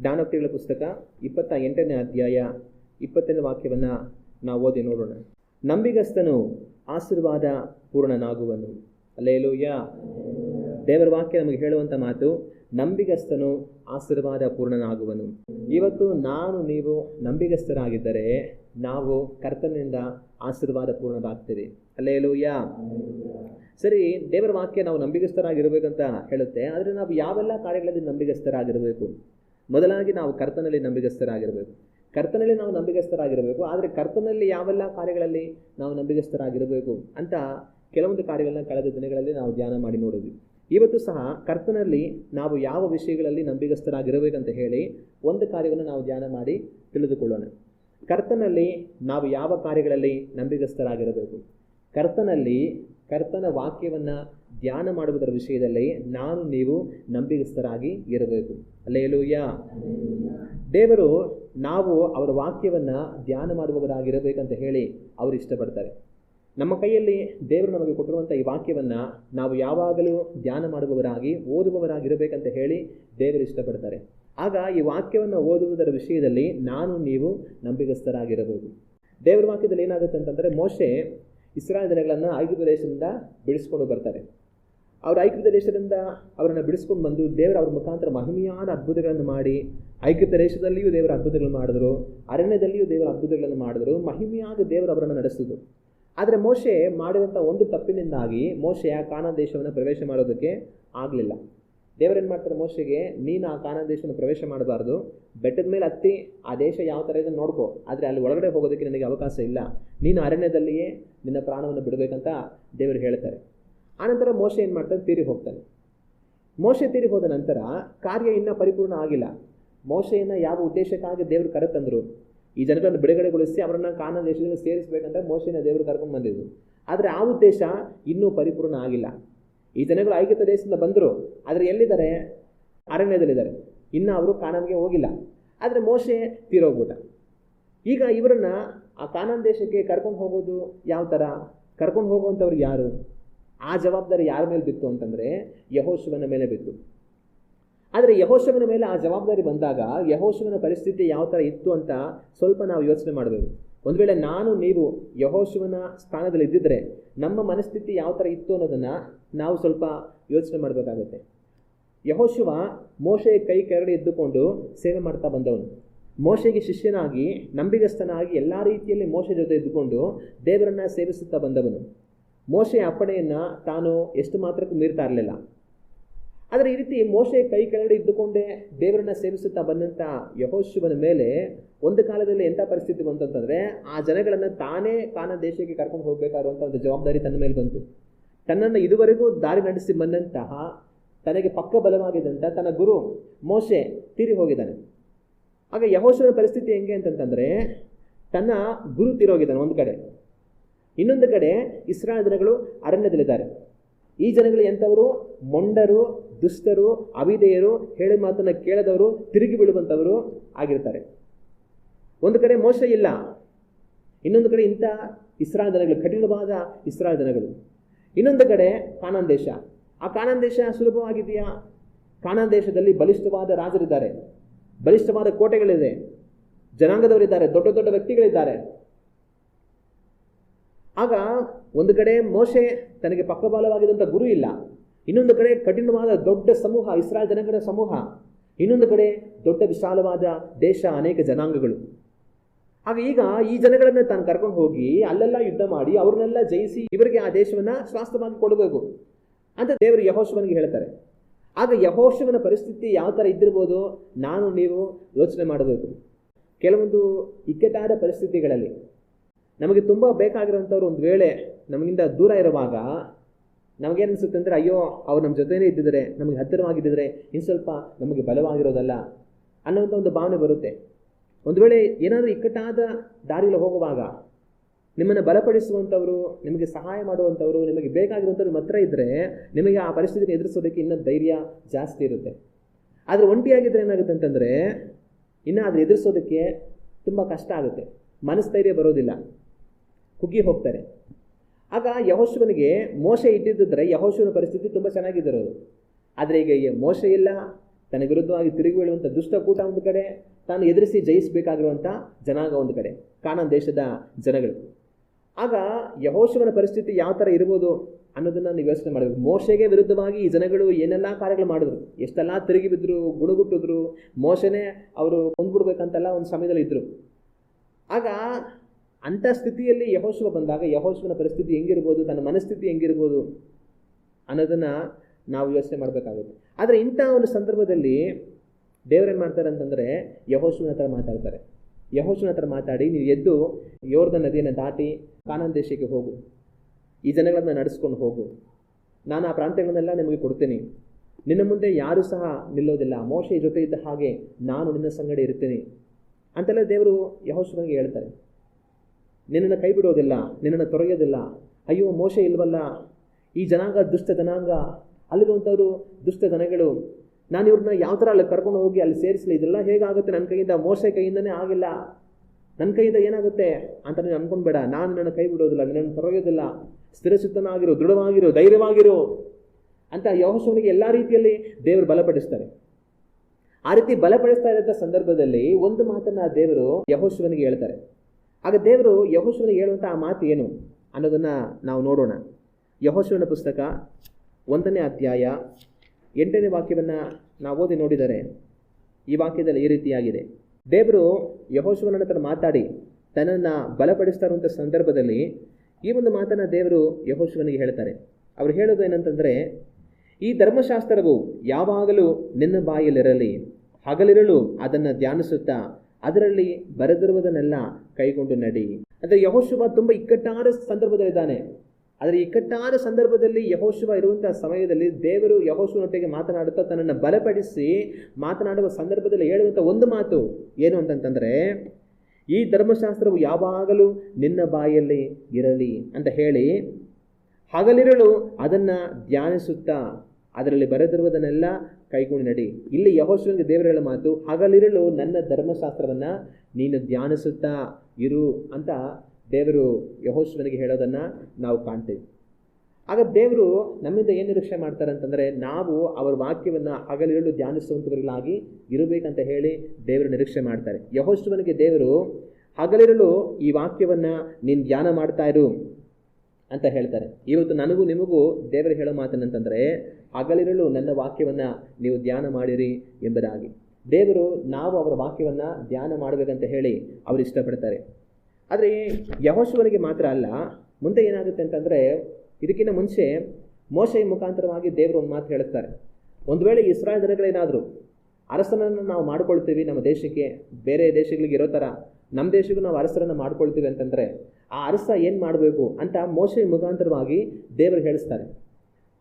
ಜ್ಞಾನೋಕ್ತಿಗಳ ಪುಸ್ತಕ ಇಪ್ಪತ್ತ ಎಂಟನೇ ಅಧ್ಯಾಯ ಇಪ್ಪತ್ತನೇ ವಾಕ್ಯವನ್ನು ನಾವು ಓದಿ ನೋಡೋಣ. ನಂಬಿಗಸ್ತನು ಆಶೀರ್ವಾದ ಪೂರ್ಣನಾಗುವನು. ಅಲ್ಲೇಲೂಯ ದೇವರ ವಾಕ್ಯ ನಮಗೆ ಹೇಳುವಂಥ ಮಾತು, ನಂಬಿಗಸ್ತನು ಆಶೀರ್ವಾದ ಪೂರ್ಣನಾಗುವನು. ಇವತ್ತು ನಾನು ನೀವು ನಂಬಿಗಸ್ತರಾಗಿದ್ದರೆ ನಾವು ಕರ್ತನಿಂದ ಆಶೀರ್ವಾದ ಪೂರ್ಣರಾಗ್ತೀವಿ. ಲೋಯ್ಯ ಸರಿ, ದೇವರ ವಾಕ್ಯ ನಾವು ನಂಬಿಗಸ್ತರಾಗಿರಬೇಕಂತ ಹೇಳುತ್ತೆ, ಆದರೆ ನಾವು ಯಾವೆಲ್ಲ ಕಾರ್ಯಗಳಲ್ಲಿ ನಂಬಿಗಸ್ತರಾಗಿರಬೇಕು? ಮೊದಲಾಗಿ ನಾವು ಕರ್ತನಲ್ಲಿ ನಂಬಿಗಸ್ತರಾಗಿರಬೇಕು ಕರ್ತನಲ್ಲಿ ನಾವು ನಂಬಿಗಸ್ತರಾಗಿರಬೇಕು ಆದರೆ ಕರ್ತನಲ್ಲಿ ಯಾವೆಲ್ಲ ಕಾರ್ಯಗಳಲ್ಲಿ ನಾವು ನಂಬಿಗಸ್ತರಾಗಿರಬೇಕು ಅಂತ ಕೆಲವೊಂದು ಕಾರ್ಯಗಳನ್ನ ಕಳೆದ ದಿನಗಳಲ್ಲಿ ನಾವು ಧ್ಯಾನ ಮಾಡಿ ನೋಡಿದ್ವಿ. ಇವತ್ತು ಸಹ ಕರ್ತನಲ್ಲಿ ನಾವು ಯಾವ ವಿಷಯಗಳಲ್ಲಿ ನಂಬಿಗಸ್ತರಾಗಿರಬೇಕಂತ ಹೇಳಿ ಒಂದು ಕಾರ್ಯವನ್ನು ನಾವು ಧ್ಯಾನ ಮಾಡಿ ತಿಳಿದುಕೊಳ್ಳೋಣ. ಕರ್ತನಲ್ಲಿ ನಾವು ಯಾವ ಕಾರ್ಯಗಳಲ್ಲಿ ನಂಬಿಗಸ್ತರಾಗಿರಬೇಕು ಕರ್ತನಲ್ಲಿ ಕರ್ತನ ವಾಕ್ಯವನ್ನು ಧ್ಯಾನ ಮಾಡುವುದರ ವಿಷಯದಲ್ಲಿ ನಾನು ನೀವು ನಂಬಿಗಸ್ಥರಾಗಿ ಇರಬೇಕು. ಅಲ್ಲೇಲೂಯ್ಯ ದೇವರು ನಾವು ಅವರ ವಾಕ್ಯವನ್ನು ಧ್ಯಾನ ಮಾಡುವವರಾಗಿರಬೇಕಂತ ಹೇಳಿ ಅವರು ಇಷ್ಟಪಡ್ತಾರೆ. ನಮ್ಮ ಕೈಯಲ್ಲಿ ದೇವರು ನಮಗೆ ಕೊಟ್ಟಿರುವಂಥ ಈ ವಾಕ್ಯವನ್ನು ನಾವು ಯಾವಾಗಲೂ ಧ್ಯಾನ ಮಾಡುವವರಾಗಿ ಓದುವವರಾಗಿರಬೇಕಂತ ಹೇಳಿ ದೇವರು ಇಷ್ಟಪಡ್ತಾರೆ. ಆಗ ಈ ವಾಕ್ಯವನ್ನು ಓದುವುದರ ವಿಷಯದಲ್ಲಿ ನಾನು ನೀವು ನಂಬಿಗಸ್ಥರಾಗಿರಬಹುದು ದೇವರ ವಾಕ್ಯದಲ್ಲಿ ಏನಾಗುತ್ತೆ ಅಂತಂದರೆ ಮೋಶೆ ಇಸ್ರಾಯೇಲ್ ಜನಗಳನ್ನು ಐಗುಪ್ತ ದೇಶದಿಂದ ಬಿಡಿಸ್ಕೊಂಡು ಬರ್ತಾರೆ. ಅವರು ಐಕ್ಯತ ದೇಶದಿಂದ ಅವರನ್ನು ಬಿಡಿಸ್ಕೊಂಡು ಬಂದು ದೇವರ ಅವ್ರ ಮುಖಾಂತರ ಮಹಿಮೆಯಾದ ಅದ್ಭುತಗಳನ್ನು ಮಾಡಿ ಐಕ್ಯತ ದೇಶದಲ್ಲಿಯೂ ದೇವರ ಅದ್ಭುತಗಳನ್ನು ಮಾಡಿದ್ರು, ಅರಣ್ಯದಲ್ಲಿಯೂ ದೇವರ ಅದ್ಭುತಗಳನ್ನು ಮಾಡಿದ್ರು, ಮಹಿಮೆಯಾದ ದೇವರು ಅವರನ್ನು ನಡೆಸಿದ್ರು. ಆದರೆ ಮೋಶೆ ಮಾಡಿದಂಥ ಒಂದು ತಪ್ಪಿನಿಂದಾಗಿ ಮೋಶೆ ಆ ಕಾನಾ ದೇಶವನ್ನು ಪ್ರವೇಶ ಮಾಡೋದಕ್ಕೆ ಆಗಲಿಲ್ಲ. ದೇವರೇನು ಮಾಡ್ತಾರೆ ಮೋಶೆಗೆ, ನೀನು ಆ ಕಾನ ದೇಶವನ್ನು ಪ್ರವೇಶ ಮಾಡಬಾರ್ದು. ಬೆಟ್ಟದ ಮೇಲೆ ಹತ್ತಿ ಆ ದೇಶ ಯಾವ ಥರ ಇದೆ ನೋಡ್ಕೋ. ಆದರೆ ಅಲ್ಲಿ ಒಳಗಡೆ ಹೋಗೋದಕ್ಕೆ ನಿನಗೆ ಅವಕಾಶ ಇಲ್ಲ. ನೀನು ಅರಣ್ಯದಲ್ಲಿಯೇ ನಿನ್ನ ಪ್ರಾಣವನ್ನು ಬಿಡಬೇಕಂತ ದೇವರು ಹೇಳ್ತಾರೆ. ಆನಂತರ ಮೋಶೆ ಏನು ಮಾಡ್ತಾನೆ? ತೀರಿ ಹೋಗ್ತಾನೆ. ಮೋಶೆ ತೀರಿ ಹೋದ ನಂತರ ಕಾರ್ಯ ಇನ್ನೂ ಪರಿಪೂರ್ಣ ಆಗಿಲ್ಲ. ಮೋಶೆಯನ್ನು ಯಾವ ಉದ್ದೇಶಕ್ಕಾಗಿ ದೇವರು ಕರೆತಂದರು? ಈ ಜನಗಳನ್ನು ಬಿಡುಗಡೆಗೊಳಿಸಿ ಅವರನ್ನು ಕಾನ ದೇಶದಲ್ಲಿ ಸೇರಿಸಬೇಕಂತ ಮೋಶೆನ ದೇವರು ಕರ್ಕೊಂಡು ಬಂದಿದ್ದು ಆದರೆ ಆ ಉದ್ದೇಶ ಇನ್ನೂ ಪರಿಪೂರ್ಣ ಆಗಿಲ್ಲ. ಈ ಜನಗಳು ಐಕ್ಯತ ದೇಶದಿಂದ ಬಂದರು, ಆದರೆ ಎಲ್ಲಿದ್ದಾರೆ? ಅರಣ್ಯದಲ್ಲಿದ್ದಾರೆ. ಇನ್ನು ಅವರು ಕಾನಾನ್ಗೆ ಹೋಗಿಲ್ಲ. ಆದರೆ ಮೋಶೆ ತೀರೋಗ್ಬಿಟ್ಟ. ಈಗ ಇವರನ್ನು ಆ ಕಾನಾನ್ ದೇಶಕ್ಕೆ ಕರ್ಕೊಂಡು ಹೋಗೋದು ಯಾವ ಥರ ಕರ್ಕೊಂಡು ಹೋಗುವಂಥವ್ರು ಯಾರು? ಆ ಜವಾಬ್ದಾರಿ ಯಾರ ಮೇಲೆ ಬಿತ್ತು ಅಂತಂದರೆ ಯಹೋಶುವನ ಮೇಲೆ ಬಿತ್ತು. ಆದರೆ ಯಹೋಶವನ ಮೇಲೆ ಆ ಜವಾಬ್ದಾರಿ ಬಂದಾಗ ಯಹೋಶವನ ಪರಿಸ್ಥಿತಿ ಯಾವ ಥರ ಇತ್ತು ಅಂತ ಸ್ವಲ್ಪ ನಾವು ಯೋಚನೆ ಮಾಡಬೇಕು. ಒಂದು ವೇಳೆ ನಾನು ನೀವು ಯಹೋಶಿವನ ಸ್ಥಾನದಲ್ಲಿ ಇದ್ದಿದ್ರೆ ನಮ್ಮ ಮನಸ್ಥಿತಿ ಯಾವ ಥರ ಇತ್ತು ಅನ್ನೋದನ್ನು ನಾವು ಸ್ವಲ್ಪ ಯೋಚನೆ ಮಾಡಬೇಕಾಗುತ್ತೆ. ಯಹೋಶಿವ ಮೋಶೆಯ ಕೈ ಕೆರಡಿ ಎದ್ದುಕೊಂಡು ಸೇವೆ ಮಾಡ್ತಾ ಬಂದವನು. ಮೋಶೆಗೆ ಶಿಷ್ಯನಾಗಿ, ನಂಬಿಗಸ್ತನಾಗಿ ಎಲ್ಲ ರೀತಿಯಲ್ಲಿ ಮೋಶೆ ಜೊತೆ ಇದ್ದುಕೊಂಡು ದೇವರನ್ನು ಸೇವಿಸುತ್ತಾ ಬಂದವನು. ಮೋಶೆಯ ಅಪ್ಪಣೆಯನ್ನು ತಾನು ಎಷ್ಟು ಮಾತ್ರಕ್ಕೂ ಮೀರ್ತಾ ಇರಲಿಲ್ಲ. ಆದರೆ ಈ ರೀತಿ ಮೋಶೆ ಕೈ ಕೆಳಗಡೆ ಇದ್ದುಕೊಂಡೇ ದೇವರನ್ನ ಸೇವಿಸುತ್ತಾ ಬಂದಂಥ ಯಹೋಶಿವನ ಮೇಲೆ ಒಂದು ಕಾಲದಲ್ಲಿ ಎಂಥ ಪರಿಸ್ಥಿತಿ ಬಂತು ಅಂತಂದರೆ ಆ ಜನಗಳನ್ನು ತಾನೇ ತಾನ ದೇಶಕ್ಕೆ ಕರ್ಕೊಂಡು ಹೋಗಬೇಕಾಗಿರುವಂಥ ಒಂದು ಜವಾಬ್ದಾರಿ ತನ್ನ ಮೇಲೆ ಬಂತು. ತನ್ನನ್ನು ಇದುವರೆಗೂ ದಾರಿ ನಡೆಸಿ ಬಂದಂತಹ ತನಗೆ ಪಕ್ಕ ಬಲವಾಗಿದ್ದಂಥ ತನ್ನ ಗುರು ಮೋಶೆ ತೀರಿ ಹೋಗಿದ್ದಾನೆ. ಆಗ ಯಹೋಶುವನ ಪರಿಸ್ಥಿತಿ ಹೆಂಗೆ ಅಂತಂತಂದರೆ ತನ್ನ ಗುರು ತೀರೋಗಿದ್ದಾನೆ ಒಂದು ಕಡೆ. ಇನ್ನೊಂದು ಕಡೆ ಇಸ್ರಾಯ ಜನಗಳು ಅರಣ್ಯದಲ್ಲಿದ್ದಾರೆ. ಈ ಜನಗಳು ಎಂಥವರು? ಮೊಂಡರು, ದುಷ್ಟರು ಅವಿದೆಯರು ಹೇಳಿ ಮಾತನ್ನು ಕೇಳದವರು, ತಿರುಗಿ ಬೀಳುವಂಥವರು ಆಗಿರ್ತಾರೆ. ಒಂದು ಕಡೆ ಮೋಸ ಇಲ್ಲ. ಇನ್ನೊಂದು ಕಡೆ ಇಂಥ ಇಸ್ರಾಲ್ ಜನಗಳು, ಕಠಿಣವಾದ ಇಸ್ರಾಲ್ ಜನಗಳು. ಇನ್ನೊಂದು ಕಡೆ ಕಾನಾನ್ ದೇಶ. ಆ ಕಾನಾನ್ ದೇಶ ಸುಲಭವಾಗಿದೆಯಾ? ಕಾನಾನ್ ದೇಶದಲ್ಲಿ ಬಲಿಷ್ಠವಾದ ರಾಜರಿದ್ದಾರೆ. ಬಲಿಷ್ಠವಾದ ಕೋಟೆಗಳಿದೆ. ಜನಾಂಗದವರಿದ್ದಾರೆ, ದೊಡ್ಡ ದೊಡ್ಡ ವ್ಯಕ್ತಿಗಳಿದ್ದಾರೆ. ಆಗ ಒಂದು ಕಡೆ ಮೋಶೆ ತನಗೆ ಪಕ್ಕಬಾಲವಾಗಿದ್ದಂಥ ಗುರು ಇಲ್ಲ. ಇನ್ನೊಂದು ಕಡೆ ಕಠಿಣವಾದ ದೊಡ್ಡ ಸಮೂಹ, ಇಸ್ರಾಯೇಲ್ ಜನಗಳ ಸಮೂಹ. ಇನ್ನೊಂದು ಕಡೆ ದೊಡ್ಡ ವಿಶಾಲವಾದ ದೇಶ ಅನೇಕ ಜನಾಂಗಗಳು. ಆಗ ಈಗ ಈ ಜನಗಳನ್ನು ತಾನು ಕರ್ಕೊಂಡು ಹೋಗಿ ಅಲ್ಲೆಲ್ಲ ಯುದ್ಧ ಮಾಡಿ ಅವ್ರನ್ನೆಲ್ಲ ಜಯಿಸಿ ಇವರಿಗೆ ಆ ದೇಶವನ್ನು ಸ್ವಾಸ್ಥವಾಗಿ ಕೊಡಬೇಕು ಅಂತ ದೇವರು ಯಹೋಶವನಿಗೆ ಹೇಳ್ತಾರೆ. ಆಗ ಯಹೋಶವನ ಪರಿಸ್ಥಿತಿ ಯಾವ ಥರ ಇದ್ದಿರ್ಬೋದು ನಾನು ನೀವು ಯೋಚನೆ ಮಾಡಬೇಕು. ಕೆಲವೊಂದು ಇಕ್ಕಟ್ಟಾದ ಪರಿಸ್ಥಿತಿಗಳಲ್ಲಿ ನಮಗೆ ತುಂಬ ಬೇಕಾಗಿರೋಂಥವ್ರು ಒಂದು ವೇಳೆ ನಮಗಿಂದ ದೂರ ಇರುವಾಗ ನಮಗೇನು ಅನಿಸುತ್ತೆ ಅಂದರೆ, ಅಯ್ಯೋ, ಅವ್ರು ನಮ್ಮ ಜೊತೆನೇ ಇದ್ದಿದ್ರೆ, ನಮಗೆ ಹತ್ತಿರವಾಗಿದ್ದಿದ್ರೆ ಇನ್ನು ಸ್ವಲ್ಪ ನಮಗೆ ಬಲವಾಗಿರೋದಲ್ಲ ಅನ್ನೋವಂಥ ಒಂದು ಭಾವನೆ ಬರುತ್ತೆ. ಒಂದು ವೇಳೆ ಏನಾದರೂ ಇಕ್ಕಟ್ಟಾದ ದಾರಿಯಲ್ಲಿ ಹೋಗುವಾಗ ನಿಮ್ಮನ್ನು ಬಲಪಡಿಸುವಂಥವರು ನಿಮಗೆ ಸಹಾಯ ಮಾಡುವಂಥವ್ರು ನಿಮಗೆ ಬೇಕಾಗಿರುವಂಥವ್ರು ಮಾತ್ರ ಇದ್ದರೆ ನಿಮಗೆ ಆ ಪರಿಸ್ಥಿತಿನ ಎದುರಿಸೋದಕ್ಕೆ ಇನ್ನೂ ಧೈರ್ಯ ಜಾಸ್ತಿ ಇರುತ್ತೆ. ಆದರೆ ಒಂಟಿಯಾಗಿದ್ದರೆ ಏನಾಗುತ್ತೆ ಅಂತಂದರೆ ಇನ್ನೂ ಅದನ್ನು ಎದುರಿಸೋದಕ್ಕೆ ತುಂಬ ಕಷ್ಟ ಆಗುತ್ತೆ. ಮನಸ್ಥೈರ್ಯ ಬರೋದಿಲ್ಲ. ಕುಗ್ಗಿ ಹೋಗ್ತಾರೆ. ಆಗ ಯಹೋಶುವನಿಗೆ ಮೋಸೆ ಇಟ್ಟಿದ್ದರೆ ಯಹೋಶುವನ ಪರಿಸ್ಥಿತಿ ತುಂಬ ಚೆನ್ನಾಗಿದ್ದರು ಆದರೆ ಈಗ ಮೋಸೆ ಇಲ್ಲ, ತನ್ನ ವಿರುದ್ಧವಾಗಿ ತಿರುಗಿ ಬೀಳುವಂಥ ದುಷ್ಟಕೂಟ ಒಂದು ಕಡೆ, ತಾನು ಎದುರಿಸಿ ಜಯಿಸಬೇಕಾಗಿರುವಂಥ ಜನಾಂಗ ಒಂದು ಕಡೆ, ಕಾನಾನ್ ದೇಶದ ಜನಗಳು. ಆಗ ಯಹೋಶುವನ ಪರಿಸ್ಥಿತಿ ಯಾವ ಥರ ಇರ್ಬೋದು ಅನ್ನೋದನ್ನು ನೀವು ಯೋಚನೆ ಮಾಡಬೇಕು. ಮೋಸೆಗೆ ವಿರುದ್ಧವಾಗಿ ಈ ಜನಗಳು ಏನೆಲ್ಲ ಕಾರ್ಯಗಳು ಮಾಡಿದ್ರು, ಎಷ್ಟೆಲ್ಲ ತಿರುಗಿ ಬಿದ್ದರು ಗುಣಗುಟ್ಟಿದ್ರು ಮೋಸೆನೇ ಅವರು ಕೊಂದ್ಬಿಡ್ಬೇಕಂತೆಲ್ಲ ಒಂದು ಸಮಯದಲ್ಲಿ ಇದ್ದರು ಆಗ ಅಂಥ ಸ್ಥಿತಿಯಲ್ಲಿ ಯಹೋಶುವ ಬಂದಾಗ ಯಹೋಶುವನ ಪರಿಸ್ಥಿತಿ ಹೆಂಗಿರ್ಬೋದು, ತನ್ನ ಮನಸ್ಥಿತಿ ಹೆಂಗಿರ್ಬೋದು ಅನ್ನೋದನ್ನು ನಾವು ಯೋಚನೆ ಮಾಡಬೇಕಾಗುತ್ತೆ. ಆದರೆ ಇಂಥ ಒಂದು ಸಂದರ್ಭದಲ್ಲಿ ದೇವರೇನು ಮಾಡ್ತಾರೆ ಅಂತಂದರೆ ಯಹೋಶುವಿನ ಹತ್ರ ಮಾತಾಡ್ತಾರೆ. ಯಹೋಶುವಿನ ಹತ್ರ ಮಾತಾಡಿ, ನೀವು ಎದ್ದು ಯೋರ್ದ ನದಿಯನ್ನು ದಾಟಿ ಕಾನನ್ ದೇಶಕ್ಕೆ ಹೋಗು. ಈ ಜನಗಳನ್ನ ನಡೆಸ್ಕೊಂಡು ಹೋಗು. ನಾನು ಆ ಪ್ರಾಂತ್ಯಗಳನ್ನೆಲ್ಲ ನಿಮಗೆ ಕೊಡ್ತೀನಿ. ನಿನ್ನ ಮುಂದೆ ಯಾರೂ ಸಹ ನಿಲ್ಲೋದಿಲ್ಲ. ಮೋಶೆ ಜೊತೆ ಇದ್ದ ಹಾಗೆ ನಾನು ನಿನ್ನ ಸಂಗಡ ಇರ್ತೀನಿ. ಅಂತೆಲ್ಲ ದೇವರು ಯಹೋಶುವನಿಗೆ ಹೇಳ್ತಾರೆ. ನಿನ್ನನ್ನು ಕೈ ಬಿಡೋದಿಲ್ಲ ನಿನ್ನನ್ನು ತೊರೆಯೋದಿಲ್ಲ. ಅಯ್ಯೋ, ಮೋಶ ಇಲ್ವಲ್ಲ? ಈ ಜನಾಂಗ ದುಷ್ಟ ಜನಾಂಗ. ಅಲ್ಲಿರುವಂಥವರು ದುಷ್ಟ ಜನಗಳು. ನಾನು ಇವ್ರನ್ನ ಯಾವ ಥರ ಅಲ್ಲಿ ಕರ್ಕೊಂಡು ಹೋಗಿ ಅಲ್ಲಿ ಸೇರಿಸಲಿ? ಇದೆಲ್ಲ ಹೇಗಾಗುತ್ತೆ? ನನ್ನ ಕೈಯಿಂದ ಮೋಸೆ ಕೈಯಿಂದನೇ ಆಗಿಲ್ಲ. ನನ್ನ ಕೈಯಿಂದ ಏನಾಗುತ್ತೆ ಅಂತ ನೀನು ಅನ್ಕೊಂಡ್ಬೇಡ. ನಾನು ನನ್ನ ಕೈ ಬಿಡೋದಿಲ್ಲ ನಿನ್ನನ್ನು ತೊರೆಯೋದಿಲ್ಲ. ಸ್ಥಿರಚಿತ್ತನಾಗಿರು, ದೃಢವಾಗಿರು, ಧೈರ್ಯವಾಗಿರು ಅಂತ ಯಹೋಶವನಿಗೆ ಎಲ್ಲ ರೀತಿಯಲ್ಲಿ ದೇವರು ಬಲಪಡಿಸ್ತಾರೆ. ಆ ರೀತಿ ಬಲಪಡಿಸ್ತಾ ಇದ್ದಂಥ ಸಂದರ್ಭದಲ್ಲಿ ಒಂದು ಮಾತನ್ನು ದೇವರು ಯಹೋಶವನಿಗೆ ಹೇಳ್ತಾರೆ. ಆಗ ದೇವರು ಯಹೋಶವನಿಗೆ ಹೇಳುವಂಥ ಆ ಮಾತು ಏನು ಅನ್ನೋದನ್ನು ನಾವು ನೋಡೋಣ. ಯಹೋಶವನ ಪುಸ್ತಕ ಒಂದನೇ ಅಧ್ಯಾಯ ಎಂಟನೇ ವಾಕ್ಯವನ್ನು ನಾವು ಓದಿ ನೋಡಿದರೆ ಈ ವಾಕ್ಯದಲ್ಲಿ ಈ ರೀತಿಯಾಗಿದೆ. ದೇವರು ಯಹೋಶುವನ ಹತ್ರ ಮಾತಾಡಿ ತನ್ನನ್ನು ಬಲಪಡಿಸ್ತಾ ಇರುವಂಥ ಸಂದರ್ಭದಲ್ಲಿ ಈ ಒಂದು ಮಾತನ್ನು ದೇವರು ಯಹೋಶುವನಿಗೆ ಹೇಳ್ತಾರೆ. ಅವರು ಹೇಳೋದು ಏನಂತಂದರೆ ಈ ಧರ್ಮಶಾಸ್ತ್ರವು ಯಾವಾಗಲೂ ನಿನ್ನ ಬಾಯಲ್ಲಿರಲಿ ಹಗಲಿರಲು ಅದನ್ನು ಧ್ಯಾನಿಸುತ್ತಾ ಅದರಲ್ಲಿ ಬರೆದಿರುವುದನ್ನೆಲ್ಲ ಕೈಗೊಂಡು ನಡಿ. ಅಂದರೆ ಯಹೋಶುಭ ತುಂಬ ಇಕ್ಕಟ್ಟಾದ ಸಂದರ್ಭದಲ್ಲಿದ್ದಾನೆ. ಆದರೆ ಇಕ್ಕಟ್ಟಾದ ಸಂದರ್ಭದಲ್ಲಿ ಯಹೋಶುಭ ಇರುವಂತಹ ಸಮಯದಲ್ಲಿ ದೇವರು ಯಹೋಶುವನೊಟ್ಟಿಗೆ ಮಾತನಾಡುತ್ತಾ ತನ್ನನ್ನು ಬಲಪಡಿಸಿ ಮಾತನಾಡುವ ಸಂದರ್ಭದಲ್ಲಿ ಹೇಳುವಂಥ ಒಂದು ಮಾತು ಏನು ಅಂತಂತಂದರೆ, ಈ ಧರ್ಮಶಾಸ್ತ್ರವು ಯಾವಾಗಲೂ ನಿನ್ನ ಬಾಯಲ್ಲಿ ಇರಲಿ ಅಂತ ಹೇಳಿ ಹಾಗಲಿರಲು ಅದನ್ನು ಧ್ಯಾನಿಸುತ್ತಾ ಅದರಲ್ಲಿ ಬರೆದಿರುವುದನ್ನೆಲ್ಲ ಕೈಗೊಂಡು ನಡಿ. ಇಲ್ಲಿ ಯಹೋಶುವನಿಗೆ ದೇವರು ಹೇಳೋ ಮಾತು ಹಗಲಿರಲು ನನ್ನ ಧರ್ಮಶಾಸ್ತ್ರವನ್ನು ನೀನು ಧ್ಯಾನಿಸುತ್ತಾ ಇರು ಅಂತ ದೇವರು ಯಹೋಶ್ವನಿಗೆ ಹೇಳೋದನ್ನು ನಾವು ಕಾಣ್ತೀವಿ. ಆಗ ದೇವರು ನಮ್ಮಿಂದ ಏನು ನಿರೀಕ್ಷೆ ಮಾಡ್ತಾರೆ ಅಂತಂದರೆ, ನಾವು ಅವರ ವಾಕ್ಯವನ್ನು ಹಗಲಿರಲು ಧ್ಯಾನಿಸುವಂಥವರಿಗಾಗಿ ಇರಬೇಕಂತ ಹೇಳಿ ದೇವರು ನಿರೀಕ್ಷೆ ಮಾಡ್ತಾರೆ. ಯಹೋಶ್ವನಿಗೆ ದೇವರು ಹಗಲಿರಲು ಈ ವಾಕ್ಯವನ್ನು ನೀನು ಧ್ಯಾನ ಮಾಡ್ತಾ ಇರು. ಅಂತ ಹೇಳ್ತಾರೆ. ಇವತ್ತು ನನಗೂ ನಿಮಗೂ ದೇವರು ಹೇಳೋ ಮಾತೇನಂತಂದರೆ ಹಗಲಿರಲು ನನ್ನ ವಾಕ್ಯವನ್ನು ನೀವು ಧ್ಯಾನ ಮಾಡಿರಿ ಎಂಬುದಾಗಿ. ದೇವರು ನಾವು ಅವರ ವಾಕ್ಯವನ್ನು ಧ್ಯಾನ ಮಾಡಬೇಕಂತ ಹೇಳಿ ಅವರು ಇಷ್ಟಪಡ್ತಾರೆ. ಆದರೆ ಯಹೋಶುವನಿಗೆ ಮಾತ್ರ ಅಲ್ಲ, ಮುಂದೆ ಏನಾಗುತ್ತೆ ಅಂತಂದರೆ, ಇದಕ್ಕಿಂತ ಮುಂಚೆ ಮೋಶೆಯ ಮುಖಾಂತರವಾಗಿ ದೇವರು ಒಂದು ಮಾತು ಹೇಳುತ್ತಾರೆ. ಒಂದು ವೇಳೆ ಇಸ್ರಾಯೇಲ್ ಜನಗಳೇನಾದರೂ ಅರಸನನ್ನು ನಾವು ಮಾಡ್ಕೊಳ್ತೀವಿ ನಮ್ಮ ದೇಶಕ್ಕೆ, ಬೇರೆ ದೇಶಗಳಿಗೆ ಇರೋ ಥರ ನಮ್ಮ ದೇಶಕ್ಕೂ ನಾವು ಅರಸರನ್ನು ಮಾಡ್ಕೊಳ್ತೀವಿ ಅಂತಂದರೆ ಆ ಅರಸ ಏನು ಮಾಡಬೇಕು ಅಂತ ಮೋಶೆ ಮುಖಾಂತರವಾಗಿ ದೇವರು ಹೇಳಿಸ್ತಾರೆ.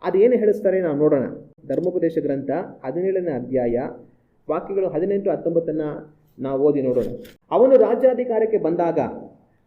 ಅದೇನು ಹೇಳಿಸ್ತಾರೆ ನಾವು ನೋಡೋಣ. ಧರ್ಮೋಪದೇಶ ಗ್ರಂಥ ಹದಿನೇಳನೇ ಅಧ್ಯಾಯ ವಾಕ್ಯಗಳು ಹದಿನೆಂಟು ಹತ್ತೊಂಬತ್ತನ್ನು ನಾವು ಓದಿ ನೋಡೋಣ. ಅವನು ರಾಜ್ಯಾಧಿಕಾರಕ್ಕೆ ಬಂದಾಗ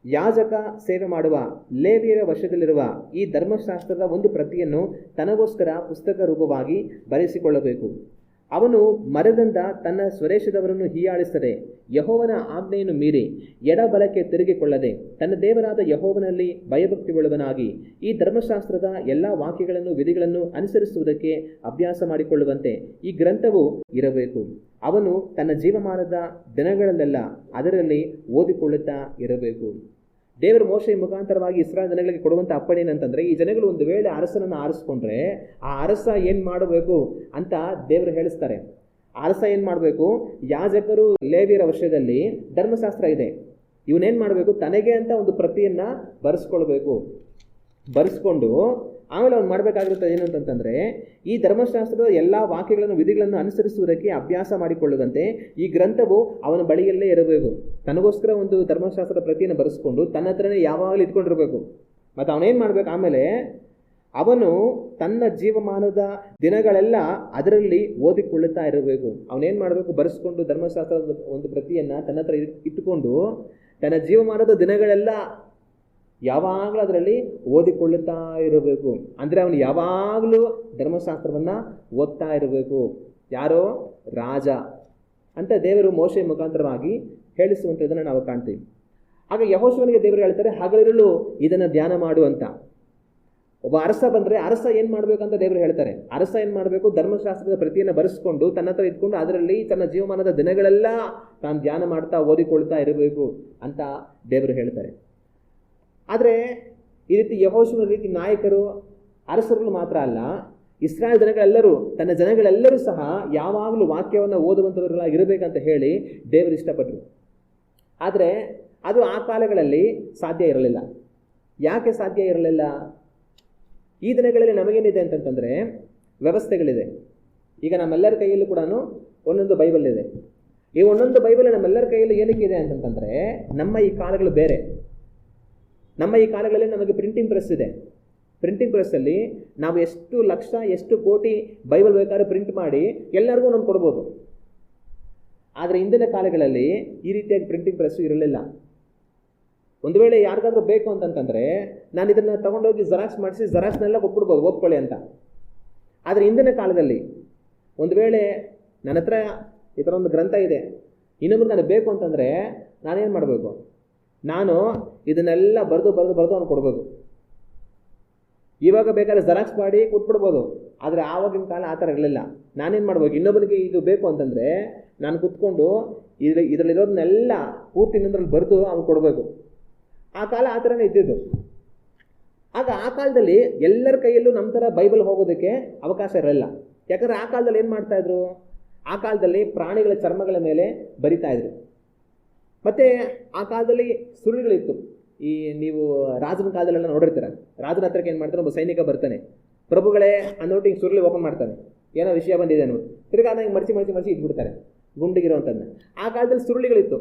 ಯಾಜಕ ಸೇವೆ ಮಾಡುವ ಲೇವಿಯರ ವಶದಲ್ಲಿರುವ ಈ ಧರ್ಮಶಾಸ್ತ್ರದ ಒಂದು ಪ್ರತಿಯನ್ನು ತನಗೋಸ್ಕರ ಪುಸ್ತಕ ರೂಪವಾಗಿ ಬರೆಸಿಕೊಳ್ಳಬೇಕು. ಅವನು ಮರದಿಂದ ತನ್ನ ಸ್ವದೇಶದವರನ್ನು ಹೀಯಾಳಿಸದೆ ಯಹೋವನ ಆಜ್ಞೆಯನ್ನು ಮೀರಿ ಎಡಬಲಕ್ಕೆ ತಿರುಗಿಕೊಳ್ಳದೆ ತನ್ನ ದೇವರಾದ ಯಹೋವನಲ್ಲಿ ಭಯಭಕ್ತಿಯುಳ್ಳವನಾಗಿ ಈ ಧರ್ಮಶಾಸ್ತ್ರದ ಎಲ್ಲ ವಾಕ್ಯಗಳನ್ನು, ವಿಧಿಗಳನ್ನು ಅನುಸರಿಸುವುದಕ್ಕೆ ಅಭ್ಯಾಸ ಮಾಡಿಕೊಳ್ಳುವಂತೆ ಈ ಗ್ರಂಥವು ಇರಬೇಕು. ಅವನು ತನ್ನ ಜೀವಮಾನದ ದಿನಗಳಲ್ಲೆಲ್ಲ ಅದರಲ್ಲಿ ಓದಿಕೊಳ್ಳುತ್ತಾ ಇರಬೇಕು. ದೇವರ ಮೋಶೆಯ ಮುಖಾಂತರವಾಗಿ ಇಸ್ರಾಯೇಲ್ ಜನಗಳಿಗೆ ಕೊಡುವಂಥ ಅಪ್ಪಣೆ ಏನಂತಂದರೆ ಈ ಜನಗಳು ಒಂದು ವೇಳೆ ಅರಸನನ್ನು ಆರಿಸ್ಕೊಂಡ್ರೆ ಆ ಅರಸ ಏನು ಮಾಡಬೇಕು ಅಂತ ದೇವರು ಹೇಳಿಸ್ತಾರೆ. ಅರಸ ಏನು ಮಾಡಬೇಕು? ಯಾಜಕರು ಲೇವಿಯರ ವಿಷಯದಲ್ಲಿ ಧರ್ಮಶಾಸ್ತ್ರ ಇದೆ. ಇವನೇನು ಮಾಡಬೇಕು? ತನಗೆ ಅಂತ ಒಂದು ಪ್ರತಿಯನ್ನು ಬರೆಸ್ಕೊಳ್ಬೇಕು. ಬರೆಸ್ಕೊಂಡು ಆಮೇಲೆ ಅವ್ನು ಮಾಡಬೇಕಾಗಿರುತ್ತೆ ಏನು ಅಂತಂತಂದರೆ, ಈ ಧರ್ಮಶಾಸ್ತ್ರದ ಎಲ್ಲ ವಾಕ್ಯಗಳನ್ನು, ವಿಧಿಗಳನ್ನು ಅನುಸರಿಸುವುದಕ್ಕೆ ಅಭ್ಯಾಸ ಮಾಡಿಕೊಳ್ಳದಂತೆ ಈ ಗ್ರಂಥವು ಅವನ ಬಳಿಯಲ್ಲೇ ಇರಬೇಕು. ತನಗೋಸ್ಕರ ಒಂದು ಧರ್ಮಶಾಸ್ತ್ರದ ಪ್ರತಿಯನ್ನು ಬರೆಸ್ಕೊಂಡು ತನ್ನ ಹತ್ರನೇ ಯಾವಾಗಲೂ ಇಟ್ಕೊಂಡಿರಬೇಕು. ಮತ್ತು ಅವನೇನು ಮಾಡಬೇಕು? ಆಮೇಲೆ ಅವನು ತನ್ನ ಜೀವಮಾನದ ದಿನಗಳೆಲ್ಲ ಅದರಲ್ಲಿ ಓದಿಕೊಳ್ಳುತ್ತಾ ಇರಬೇಕು. ಅವನೇನು ಮಾಡಬೇಕು? ಬರೆಸ್ಕೊಂಡು ಧರ್ಮಶಾಸ್ತ್ರದ ಒಂದು ಪ್ರತಿಯನ್ನು ತನ್ನ ಹತ್ರ ಇಟ್ಟುಕೊಂಡು ತನ್ನ ಜೀವಮಾನದ ದಿನಗಳೆಲ್ಲ ಯಾವಾಗಲೂ ಅದರಲ್ಲಿ ಓದಿಕೊಳ್ಳುತ್ತಾ ಇರಬೇಕು. ಅಂದರೆ ಅವನು ಯಾವಾಗಲೂ ಧರ್ಮಶಾಸ್ತ್ರವನ್ನು ಓದ್ತಾ ಇರಬೇಕು. ಯಾರೋ? ರಾಜ. ಅಂತ ದೇವರು ಮೋಶೆ ಮುಖಾಂತರವಾಗಿ ಹೇಳಿಸುವಂಥದ್ದನ್ನು ನಾವು ಕಾಣ್ತೀವಿ. ಆಗ ಯಹೋಶವನಿಗೆ ದೇವರು ಹೇಳ್ತಾರೆ ಹಗಲಿರಲು ಇದನ್ನು ಧ್ಯಾನ ಮಾಡು ಅಂತ. ಒಬ್ಬ ಅರಸ ಬಂದರೆ ಅರಸ ಏನು ಮಾಡಬೇಕು ಅಂತ ದೇವರು ಹೇಳ್ತಾರೆ. ಅರಸ ಏನು ಮಾಡಬೇಕು? ಧರ್ಮಶಾಸ್ತ್ರದ ಪ್ರತಿಯನ್ನು ಬರೆಸ್ಕೊಂಡು, ತನ್ನ ಹತ್ರ ಇಟ್ಕೊಂಡು, ಅದರಲ್ಲಿ ತನ್ನ ಜೀವಮಾನದ ದಿನಗಳೆಲ್ಲ ತಾನು ಧ್ಯಾನ ಮಾಡ್ತಾ ಓದಿಕೊಳ್ತಾ ಇರಬೇಕು ಅಂತ ದೇವರು ಹೇಳ್ತಾರೆ. ಆದರೆ ಈ ರೀತಿ ಯಹೋಶನ ರೀತಿ ನಾಯಕರು, ಅರಸರುಗಳು ಮಾತ್ರ ಅಲ್ಲ, ಇಸ್ರಾಯೇಲ್ ಜನಗಳೆಲ್ಲರೂ, ತನ್ನ ಜನಗಳೆಲ್ಲರೂ ಸಹ ಯಾವಾಗಲೂ ವಾಕ್ಯವನ್ನು ಓದುವಂಥವರೆಲ್ಲ ಇರಬೇಕಂತ ಹೇಳಿ ದೇವರು ಇಷ್ಟಪಟ್ಟರು ಆದರೆ ಅದು ಆ ಕಾಲಗಳಲ್ಲಿ ಸಾಧ್ಯ ಇರಲಿಲ್ಲ. ಯಾಕೆ ಸಾಧ್ಯ ಇರಲಿಲ್ಲ? ಈ ದಿನಗಳಲ್ಲಿ ನಮಗೇನಿದೆ ಅಂತಂತಂದರೆ ವ್ಯವಸ್ಥೆಗಳಿದೆ. ಈಗ ನಮ್ಮೆಲ್ಲರ ಕೈಯಲ್ಲೂ ಕೂಡ ಒಂದೊಂದು ಬೈಬಲ್ ಇದೆ. ಈ ಒಂದೊಂದು ಬೈಬಲ್ ನಮ್ಮೆಲ್ಲರ ಕೈಯಲ್ಲಿ ಏನಕ್ಕೆ ಇದೆ ಅಂತಂತಂದರೆ, ನಮ್ಮ ಈ ಕಾಲಗಳು ಬೇರೆ. ನಮ್ಮ ಈ ಕಾಲಗಳಲ್ಲಿ ನಮಗೆ ಪ್ರಿಂಟಿಂಗ್ ಪ್ರೆಸ್ ಇದೆ. ಪ್ರಿಂಟಿಂಗ್ ಪ್ರೆಸ್ಸಲ್ಲಿ ನಾವು ಎಷ್ಟು ಲಕ್ಷ, ಎಷ್ಟು ಕೋಟಿ ಬೈಬಲ್ ಬೇಕಾದ್ರೆ ಪ್ರಿಂಟ್ ಮಾಡಿ ಎಲ್ಲರಿಗೂ ನಾನು ಕೊಡ್ಬೋದು. ಆದರೆ ಇಂದಿನ ಕಾಲಗಳಲ್ಲಿ ಈ ರೀತಿಯಾಗಿ ಪ್ರಿಂಟಿಂಗ್ ಪ್ರೆಸ್ಸು ಇರಲಿಲ್ಲ. ಒಂದು ವೇಳೆ ಯಾರಿಗಾದ್ರೂ ಬೇಕು ಅಂತಂತಂದರೆ ನಾನು ಇದನ್ನು ತೊಗೊಂಡೋಗಿ ಜೆರಾಕ್ಸ್ ಮಾಡಿಸಿ ಜೆರಾಕ್ಸ್ನೆಲ್ಲ ಕೊಟ್ಬಿಡ್ಬೋದು, ಓದ್ಕೊಳ್ಳಿ ಅಂತ. ಆದರೆ ಇಂದಿನ ಕಾಲದಲ್ಲಿ ಒಂದು ವೇಳೆ ನನ್ನ ಹತ್ರ ಈ ಥರ ಒಂದು ಗ್ರಂಥ ಇದೆ. ಇನ್ನೊಂದು ನನಗೆ ಬೇಕು ಅಂತಂದರೆ ನಾನೇನು ಮಾಡಬೇಕು? ನಾನು ಇದನ್ನೆಲ್ಲ ಬರೆದು ಬರೆದು ಬರೆದು ಅವ್ನು ಕೊಡ್ಬೋದು. ಇವಾಗ ಬೇಕಾದ್ರೆ ಜೆರಾಕ್ಸ್ ಮಾಡಿ ಕೊಟ್ಬಿಡ್ಬೋದು. ಆದರೆ ಆವಾಗಿನ ಕಾಲ ಆ ಥರ ಇರಲಿಲ್ಲ. ನಾನೇನು ಮಾಡ್ಬೇಕು? ಇನ್ನೊಬ್ಬನಿಗೆ ಇದು ಬೇಕು ಅಂತಂದರೆ ನಾನು ಕುತ್ಕೊಂಡು ಇದ್ರ ಇದರಲ್ಲಿರೋದನ್ನೆಲ್ಲ ಪೂರ್ತಿ ಇನ್ನೊಂದ್ರಲ್ಲಿ ಬರೆದು ಅವ್ನು ಕೊಡಬೇಕು. ಆ ಕಾಲ ಆ ಥರನೇ ಇದ್ದಿದ್ದು. ಆಗ ಆ ಕಾಲದಲ್ಲಿ ಎಲ್ಲರ ಕೈಯಲ್ಲೂ ನಮ್ಮ ಥರ ಬೈಬಲ್ ಹೋಗೋದಕ್ಕೆ ಅವಕಾಶ ಇರಲಿಲ್ಲ. ಯಾಕಂದರೆ ಆ ಕಾಲದಲ್ಲಿ ಏನು ಮಾಡ್ತಾಯಿದ್ರು ಆ ಕಾಲದಲ್ಲಿ ಪ್ರಾಣಿಗಳ ಚರ್ಮಗಳ ಮೇಲೆ ಬರಿತಾ ಇದ್ರು. ಮತ್ತು ಆ ಕಾಲದಲ್ಲಿ ಸುರುಳಿಗಳಿತ್ತು. ಈ ನೀವು ರಾಜನ ಕಾಲದಲ್ಲೆಲ್ಲ ನೋಡಿರ್ತೀರ. ರಾಜನ ಹತ್ರಕ್ಕೆ ಏನು ಮಾಡ್ತಾರೆ ಒಬ್ಬ ಸೈನಿಕ ಬರ್ತಾನೆ. ಪ್ರಭುಗಳೇ, ಅನ್ನೋಟಿ ಸುರುಳಿ ಓಪನ್ ಮಾಡ್ತಾನೆ. ಏನೋ ವಿಷಯ ಬಂದಿದೆ ಅನ್ಬಿಟ್ಟು ತಿರ್ಗಿ ಅದನ್ನ ಮಡಿಸಿ ಮಡಿಸಿ ಮಡಿಸಿ ಇಟ್ಬಿಡ್ತಾರೆ. ಗುಂಡಿಗಿರೋವಂಥದ್ದನ್ನ ಆ ಕಾಲದಲ್ಲಿ ಸುರುಳಿಗಳಿತ್ತು.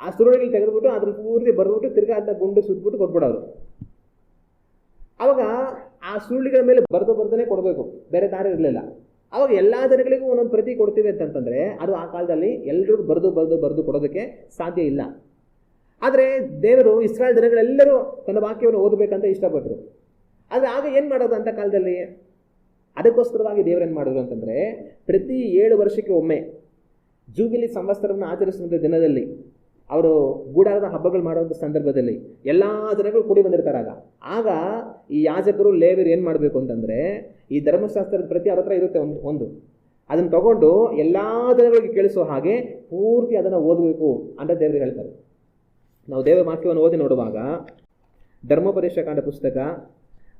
ಆ ಸುರುಳಿಗಳು ತೆಗೆದುಬಿಟ್ಟು ಅದ್ರ ಪೂರ್ತಿ ಬರೆದ್ಬಿಟ್ಟು ತಿರ್ಗಿ ಅದನ್ನ ಗುಂಡು ಸುತ್ತಬಿಟ್ಟು ಕೊಟ್ಬಿಡೋರು. ಆವಾಗ ಆ ಸುರುಳಿಗಳ ಮೇಲೆ ಬರೆದು ಬರ್ದೇ ಕೊಡಬೇಕು. ಬೇರೆ ದಾರಿ ಇರಲಿಲ್ಲ. ಅವಾಗ ಎಲ್ಲ ಜನಗಳಿಗೂ ಒಂದೊಂದು ಪ್ರತಿ ಕೊಡ್ತೀವಿ ಅಂತಂತಂದರೆ ಅದು ಆ ಕಾಲದಲ್ಲಿ ಎಲ್ರಿಗೂ ಬರೆದು ಬರೆದು ಬರೆದು ಕೊಡೋದಕ್ಕೆ ಸಾಧ್ಯ ಇಲ್ಲ. ಆದರೆ ದೇವರು ಇಸ್ರಾಯೇಲ್ ಜನಗಳೆಲ್ಲರೂ ತನ್ನ ವಾಕ್ಯವನ್ನು ಓದಬೇಕಂತ ಇಷ್ಟಪಟ್ಟರು ಆದರೆ ಆಗ ಏನು ಮಾಡೋದು ಅಂತ ಕಾಲದಲ್ಲಿ? ಅದಕ್ಕೋಸ್ಕರವಾಗಿ ಏನು ಮಾಡಿದ್ರು ಅಂತಂದರೆ ಪ್ರತಿ ಏಳು ವರ್ಷಕ್ಕೆ ಒಮ್ಮೆ ಜೂಬಿಲಿ ಸಂವತ್ಸರವನ್ನು ಆಚರಿಸುವಂಥ ದಿನದಲ್ಲಿ ಅವರು ಗೂಡಾರದ ಹಬ್ಬಗಳು ಮಾಡುವಂಥ ಸಂದರ್ಭದಲ್ಲಿ ಎಲ್ಲ ಜನಗಳು ಕೂಡಿ ಬಂದಿರ್ತಾರೆ ಆಗ. ಆಗ ಈ ಯಾಜಕರು, ಲೇವಿಯರು ಏನು ಮಾಡಬೇಕು ಅಂತಂದರೆ, ಈ ಧರ್ಮಶಾಸ್ತ್ರದ ಪ್ರತಿ ಅವ್ರ ಹತ್ರ ಇರುತ್ತೆ ಒಂದು ಒಂದು. ಅದನ್ನು ತಗೊಂಡು ಎಲ್ಲ ಜನಗಳಿಗೆ ಕೇಳಿಸೋ ಹಾಗೆ ಪೂರ್ತಿ ಅದನ್ನು ಓದಬೇಕು ಅಂತ ದೇವರು ಹೇಳ್ತಾರೆ. ನಾವು ದೇವರ ವಾಕ್ಯವನ್ನು ಓದಿ ನೋಡುವಾಗ ಧರ್ಮೋಪದೇಶ ಕಾಂಡ ಪುಸ್ತಕ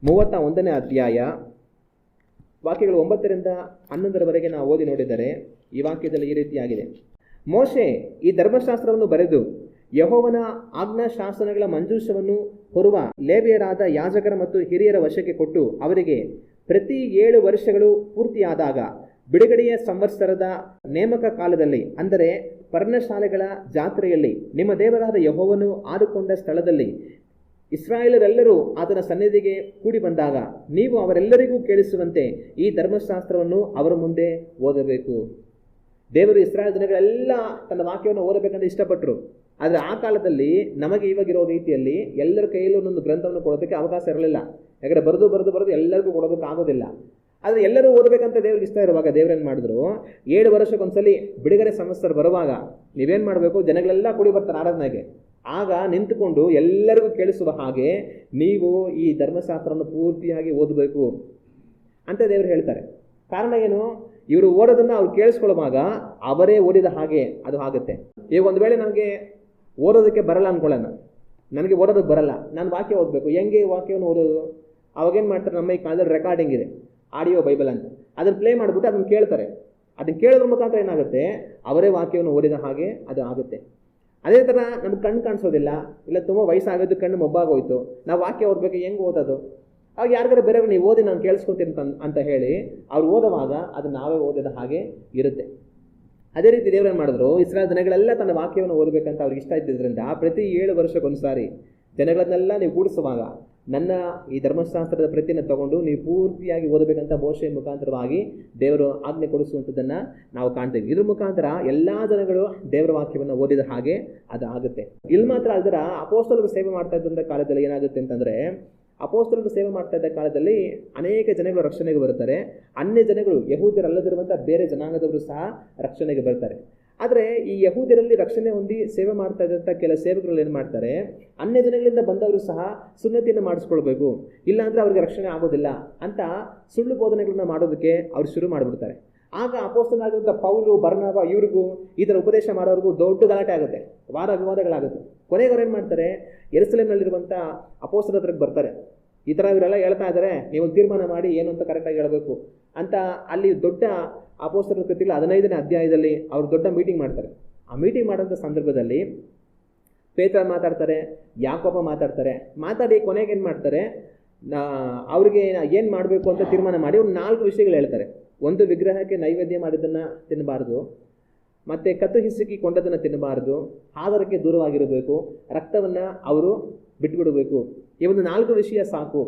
ಮೂವತ್ತ ಒಂದನೇ ಅಧ್ಯಾಯ ವಾಕ್ಯಗಳು ಒಂಬತ್ತರಿಂದ ಹನ್ನೊಂದರವರೆಗೆ ನಾವು ಓದಿ ನೋಡಿದರೆ ಈ ವಾಕ್ಯದಲ್ಲಿ ಈ ರೀತಿಯಾಗಿದೆ. ಮೋಶೆ ಈ ಧರ್ಮಶಾಸ್ತ್ರವನ್ನು ಬರೆದು ಯಹೋವನ ಆಜ್ಞಾಶಾಸನಗಳ ಮಂಜೂಷವನ್ನು ಹೊರುವ ಲೇವಿಯರಾದ ಯಾಜಕರ ಮತ್ತು ಹಿರಿಯರ ವಶಕ್ಕೆ ಕೊಟ್ಟು ಅವರಿಗೆ ಪ್ರತಿ ಏಳು ವರ್ಷಗಳು ಪೂರ್ತಿಯಾದಾಗ ಬಿಡುಗಡೆಯ ಸಂವತ್ಸರದ ನೇಮಕ ಕಾಲದಲ್ಲಿ, ಅಂದರೆ ಪರ್ಣಶಾಲೆಗಳ ಜಾತ್ರೆಯಲ್ಲಿ ನಿಮ್ಮ ದೇವರಾದ ಯಹೋವನು ಆದುಕೊಂಡ ಸ್ಥಳದಲ್ಲಿ ಇಸ್ರಾಯೇಲರೆಲ್ಲರೂ ಆತನ ಸನ್ನಿಧಿಗೆ ಕೂಡಿ ಬಂದಾಗ ನೀವು ಅವರೆಲ್ಲರಿಗೂ ಕೇಳಿಸುವಂತೆ ಈ ಧರ್ಮಶಾಸ್ತ್ರವನ್ನು ಅವರ ಮುಂದೆ ಓದಬೇಕು. ದೇವರು ಇಸ್ರಾಯೇಲ್ ಜನಗಳೆಲ್ಲ ತನ್ನ ವಾಕ್ಯವನ್ನು ಓದಬೇಕಂತ ಇಷ್ಟಪಟ್ಟರು ಆದರೆ ಆ ಕಾಲದಲ್ಲಿ ನಮಗೆ ಇವಾಗಿರೋ ರೀತಿಯಲ್ಲಿ ಎಲ್ಲರ ಕೈಯಲ್ಲೂ ಒಂದೊಂದು ಗ್ರಂಥವನ್ನು ಕೊಡೋದಕ್ಕೆ ಅವಕಾಶ ಇರಲಿಲ್ಲ. ಯಾಕಂದರೆ ಬರೆದು ಬರೆದು ಬರೆದು ಎಲ್ಲರಿಗೂ ಕೊಡೋದಕ್ಕೆ ಆಗೋದಿಲ್ಲ. ಆದರೆ ಎಲ್ಲರೂ ಓದಬೇಕಂತ ದೇವ್ರಿಗೆ ಇಷ್ಟ ಇರುವಾಗ ದೇವ್ರೇನು ಮಾಡಿದ್ರು? ಏಳು ವರ್ಷಕ್ಕೊಂದ್ಸಲಿ ಬಿಡುಗಡೆ ಸಂವತ್ಸರ ಬರುವಾಗ ನೀವೇನು ಮಾಡಬೇಕು? ಜನಗಳೆಲ್ಲ ಕೂಡಿ ಬರ್ತಾರೆ ಆರಾಧನೆಗೆ. ಆಗ ನಿಂತುಕೊಂಡು ಎಲ್ಲರಿಗೂ ಕೇಳಿಸುವ ಹಾಗೆ ನೀವು ಈ ಧರ್ಮಶಾಸ್ತ್ರವನ್ನು ಪೂರ್ತಿಯಾಗಿ ಓದಬೇಕು ಅಂತ ದೇವರು ಹೇಳ್ತಾರೆ. ಕಾರಣ ಏನು? ಇವರು ಓಡೋದನ್ನು ಅವ್ರು ಕೇಳಿಸ್ಕೊಳ್ಳುವಾಗ ಅವರೇ ಓದಿದ ಹಾಗೆ ಅದು ಆಗುತ್ತೆ. ಈಗ ಒಂದು ವೇಳೆ ನನಗೆ ಓದೋದಕ್ಕೆ ಬರಲ್ಲ ಅಂದ್ಕೊಳ್ಳೋಣ ನನಗೆ ಓದೋದಕ್ಕೆ ಬರಲ್ಲ. ನಾನು ವಾಕ್ಯ ಓದಬೇಕು. ಹೆಂಗೆ ವಾಕ್ಯವನ್ನು ಓದೋದು? ಅವಾಗೇನು ಮಾಡ್ತಾರೆ ನಮ್ಮ ಈ ಕಾಲದಲ್ಲಿ ರೆಕಾರ್ಡಿಂಗ್ ಇದೆ. ಆಡಿಯೋ ಬೈಬಲ್ ಅಂತ. ಅದನ್ನು ಪ್ಲೇ ಮಾಡಿಬಿಟ್ಟು ಅದನ್ನು ಕೇಳ್ತಾರೆ. ಅದನ್ನು ಕೇಳೋದ್ರ ಮುಖಾಂತರ ಏನಾಗುತ್ತೆ? ಅವರೇ ವಾಕ್ಯವನ್ನು ಓದಿದ ಹಾಗೆ ಅದು ಆಗುತ್ತೆ. ಅದೇ ಥರ ನಮ್ಗೆ ಕಣ್ಣು ಕಾಣಿಸೋದಿಲ್ಲ. ಇಲ್ಲ ತುಂಬ ವಯಸ್ಸಾಗೋದು, ಕಣ್ಣು ಮೊಬ್ಬಾಗೋಯ್ತು. ನಾವು ವಾಕ್ಯ ಓದಬೇಕು, ಹೆಂಗೆ ಓದೋದು? ಅವಾಗ ಯಾರಿಗಾರ ಬೇರೆಯವ್ರು ನೀವು ಓದಿ ನಾನು ಕೇಳಿಸ್ಕೊತೀನಿ ಅಂತ ಅಂತ ಹೇಳಿ ಅವ್ರು ಓದುವಾಗ ಅದು ನಾವೇ ಓದಿದ ಹಾಗೆ ಇರುತ್ತೆ. ಅದೇ ರೀತಿ ದೇವರೇನು ಮಾಡಿದ್ರು ಇಸ್ರಾ ಜನಗಳೆಲ್ಲ ತನ್ನ ವಾಕ್ಯವನ್ನು ಓದಬೇಕಂತ ಅವ್ರಿಗೆ ಇಷ್ಟ ಇದ್ದಿದ್ದರಿಂದ ಪ್ರತಿ ಏಳು ವರ್ಷಕ್ಕೊಂದ್ಸಾರಿ ಜನಗಳನ್ನೆಲ್ಲ ನೀವು ಕೂಡಿಸುವಾಗ ನನ್ನ ಈ ಧರ್ಮಶಾಸ್ತ್ರದ ಪ್ರತಿಯನ್ನು ತಗೊಂಡು ನೀವು ಪೂರ್ತಿಯಾಗಿ ಓದಬೇಕಂತ ಮೋಶೆ ಮುಖಾಂತರವಾಗಿ ದೇವರು ಆಜ್ಞೆ ಕೊಡಿಸುವಂಥದ್ದನ್ನು ನಾವು ಕಾಣ್ತೇವೆ. ಇದ್ರ ಮುಖಾಂತರ ಎಲ್ಲ ಜನಗಳು ದೇವರ ವಾಕ್ಯವನ್ನು ಓದಿದ ಹಾಗೆ ಅದು ಆಗುತ್ತೆ ಇಲ್ಲಿ ಮಾತ್ರ ಅದರ ಅಪೋಸ್ತಲರು ಸೇವೆ ಮಾಡ್ತಾ ಇದ್ದಂಥ ಕಾಲದಲ್ಲಿ ಏನಾಗುತ್ತೆ ಅಂತಂದರೆ ಅಪೋಸ್ತಲರು ಸೇವೆ ಮಾಡ್ತಾ ಇದ್ದ ಕಾಲದಲ್ಲಿ ಅನೇಕ ಜನಗಳು ರಕ್ಷಣೆಗೆ ಬರ್ತಾರೆ ಅನ್ಯ ಜನಗಳು ಯಹೂದರಲ್ಲದಿರುವಂಥ ಬೇರೆ ಜನಾಂಗದವರು ಸಹ ರಕ್ಷಣೆಗೆ ಬರ್ತಾರೆ. ಆದರೆ ಈ ಯಹೂದಿರಲ್ಲಿ ರಕ್ಷಣೆ ಹೊಂದಿ ಸೇವೆ ಮಾಡ್ತಾ ಇದ್ದಂಥ ಕೆಲ ಸೇವಕರು ಏನು ಮಾಡ್ತಾರೆ? ಅನ್ಯ ಜನಗಳಿಂದ ಬಂದವರು ಸಹ ಸುನ್ನತಿಯನ್ನು ಮಾಡಿಸ್ಕೊಳ್ಬೇಕು. ಇಲ್ಲಾಂದರೆ ಅವ್ರಿಗೆ ರಕ್ಷಣೆ ಆಗೋದಿಲ್ಲ ಅಂತ ಸುಳ್ಳು ಬೋಧನೆಗಳನ್ನ ಮಾಡೋದಕ್ಕೆ ಅವರು ಶುರು ಮಾಡಿಬಿಡ್ತಾರೆ. ಆಗ ಅಪೋಸ್ತನಾಗಿರುವಂಥ ಪೌಲು ಬರ್ನಾಭ ಇವ್ರಿಗೂ ಥರ ಉಪದೇಶ ಮಾಡೋರಿಗೂ ದೊಡ್ಡ ಗಲಾಟೆ ಆಗುತ್ತೆ. ವಾದ ವಿವಾದಗಳಾಗುತ್ತೆ ಕೊನೆಗೆ ಏನು ಮಾಡ್ತಾರೆ? ಎರುಸಲೇಮ್ನಲ್ಲಿರುವಂಥ ಅಪೋಸ್ತನ ಹತ್ರಕ್ಕೆ ಬರ್ತಾರೆ. ಈ ಥರ ಇವರೆಲ್ಲ ಹೇಳ್ತಾ ಇದ್ದಾರೆ ನೀವು ತೀರ್ಮಾನ ಮಾಡಿ ಏನು ಅಂತ ಕರೆಕ್ಟಾಗಿ ಹೇಳಬೇಕು. ಅಂತ ಅಲ್ಲಿ ದೊಡ್ಡ ಅಪೋಸ್ತರ ಕೃತಿಗಳ ಹದಿನೈದನೇ ಅಧ್ಯಾಯದಲ್ಲಿ ಅವರು ದೊಡ್ಡ ಮೀಟಿಂಗ್ ಮಾಡ್ತಾರೆ. ಆ ಮೀಟಿಂಗ್ ಮಾಡೋಂಥ ಸಂದರ್ಭದಲ್ಲಿ ಪೇತ್ರ ಮಾತಾಡ್ತಾರೆ ಯಾಕೋಪ ಮಾತಾಡ್ತಾರೆ. ಮಾತಾಡಿ ಕೊನೆಗೆ ಏನು ಮಾಡ್ತಾರೆ ಅವ್ರಿಗೆ ಏನು ಮಾಡಬೇಕು ಅಂತ ತೀರ್ಮಾನ ಮಾಡಿ ಒಂದು ನಾಲ್ಕು ವಿಷಯಗಳು ಹೇಳ್ತಾರೆ. ಒಂದು ವಿಗ್ರಹಕ್ಕೆ ನೈವೇದ್ಯ ಮಾಡಿದ್ದನ್ನು ತಿನ್ನಬಾರ್ದು, ಮತ್ತು ಕತ್ತು ಹಿಸುಕಿ ಕೊಂಡದನ್ನು ತಿನ್ನಬಾರ್ದು ಆಧಾರಕ್ಕೆ ದೂರವಾಗಿರಬೇಕು, ರಕ್ತವನ್ನು ಅವರು ಬಿಟ್ಬಿಡಬೇಕು. ಈ ಒಂದು ನಾಲ್ಕು ವಿಷಯ ಸಾಕು.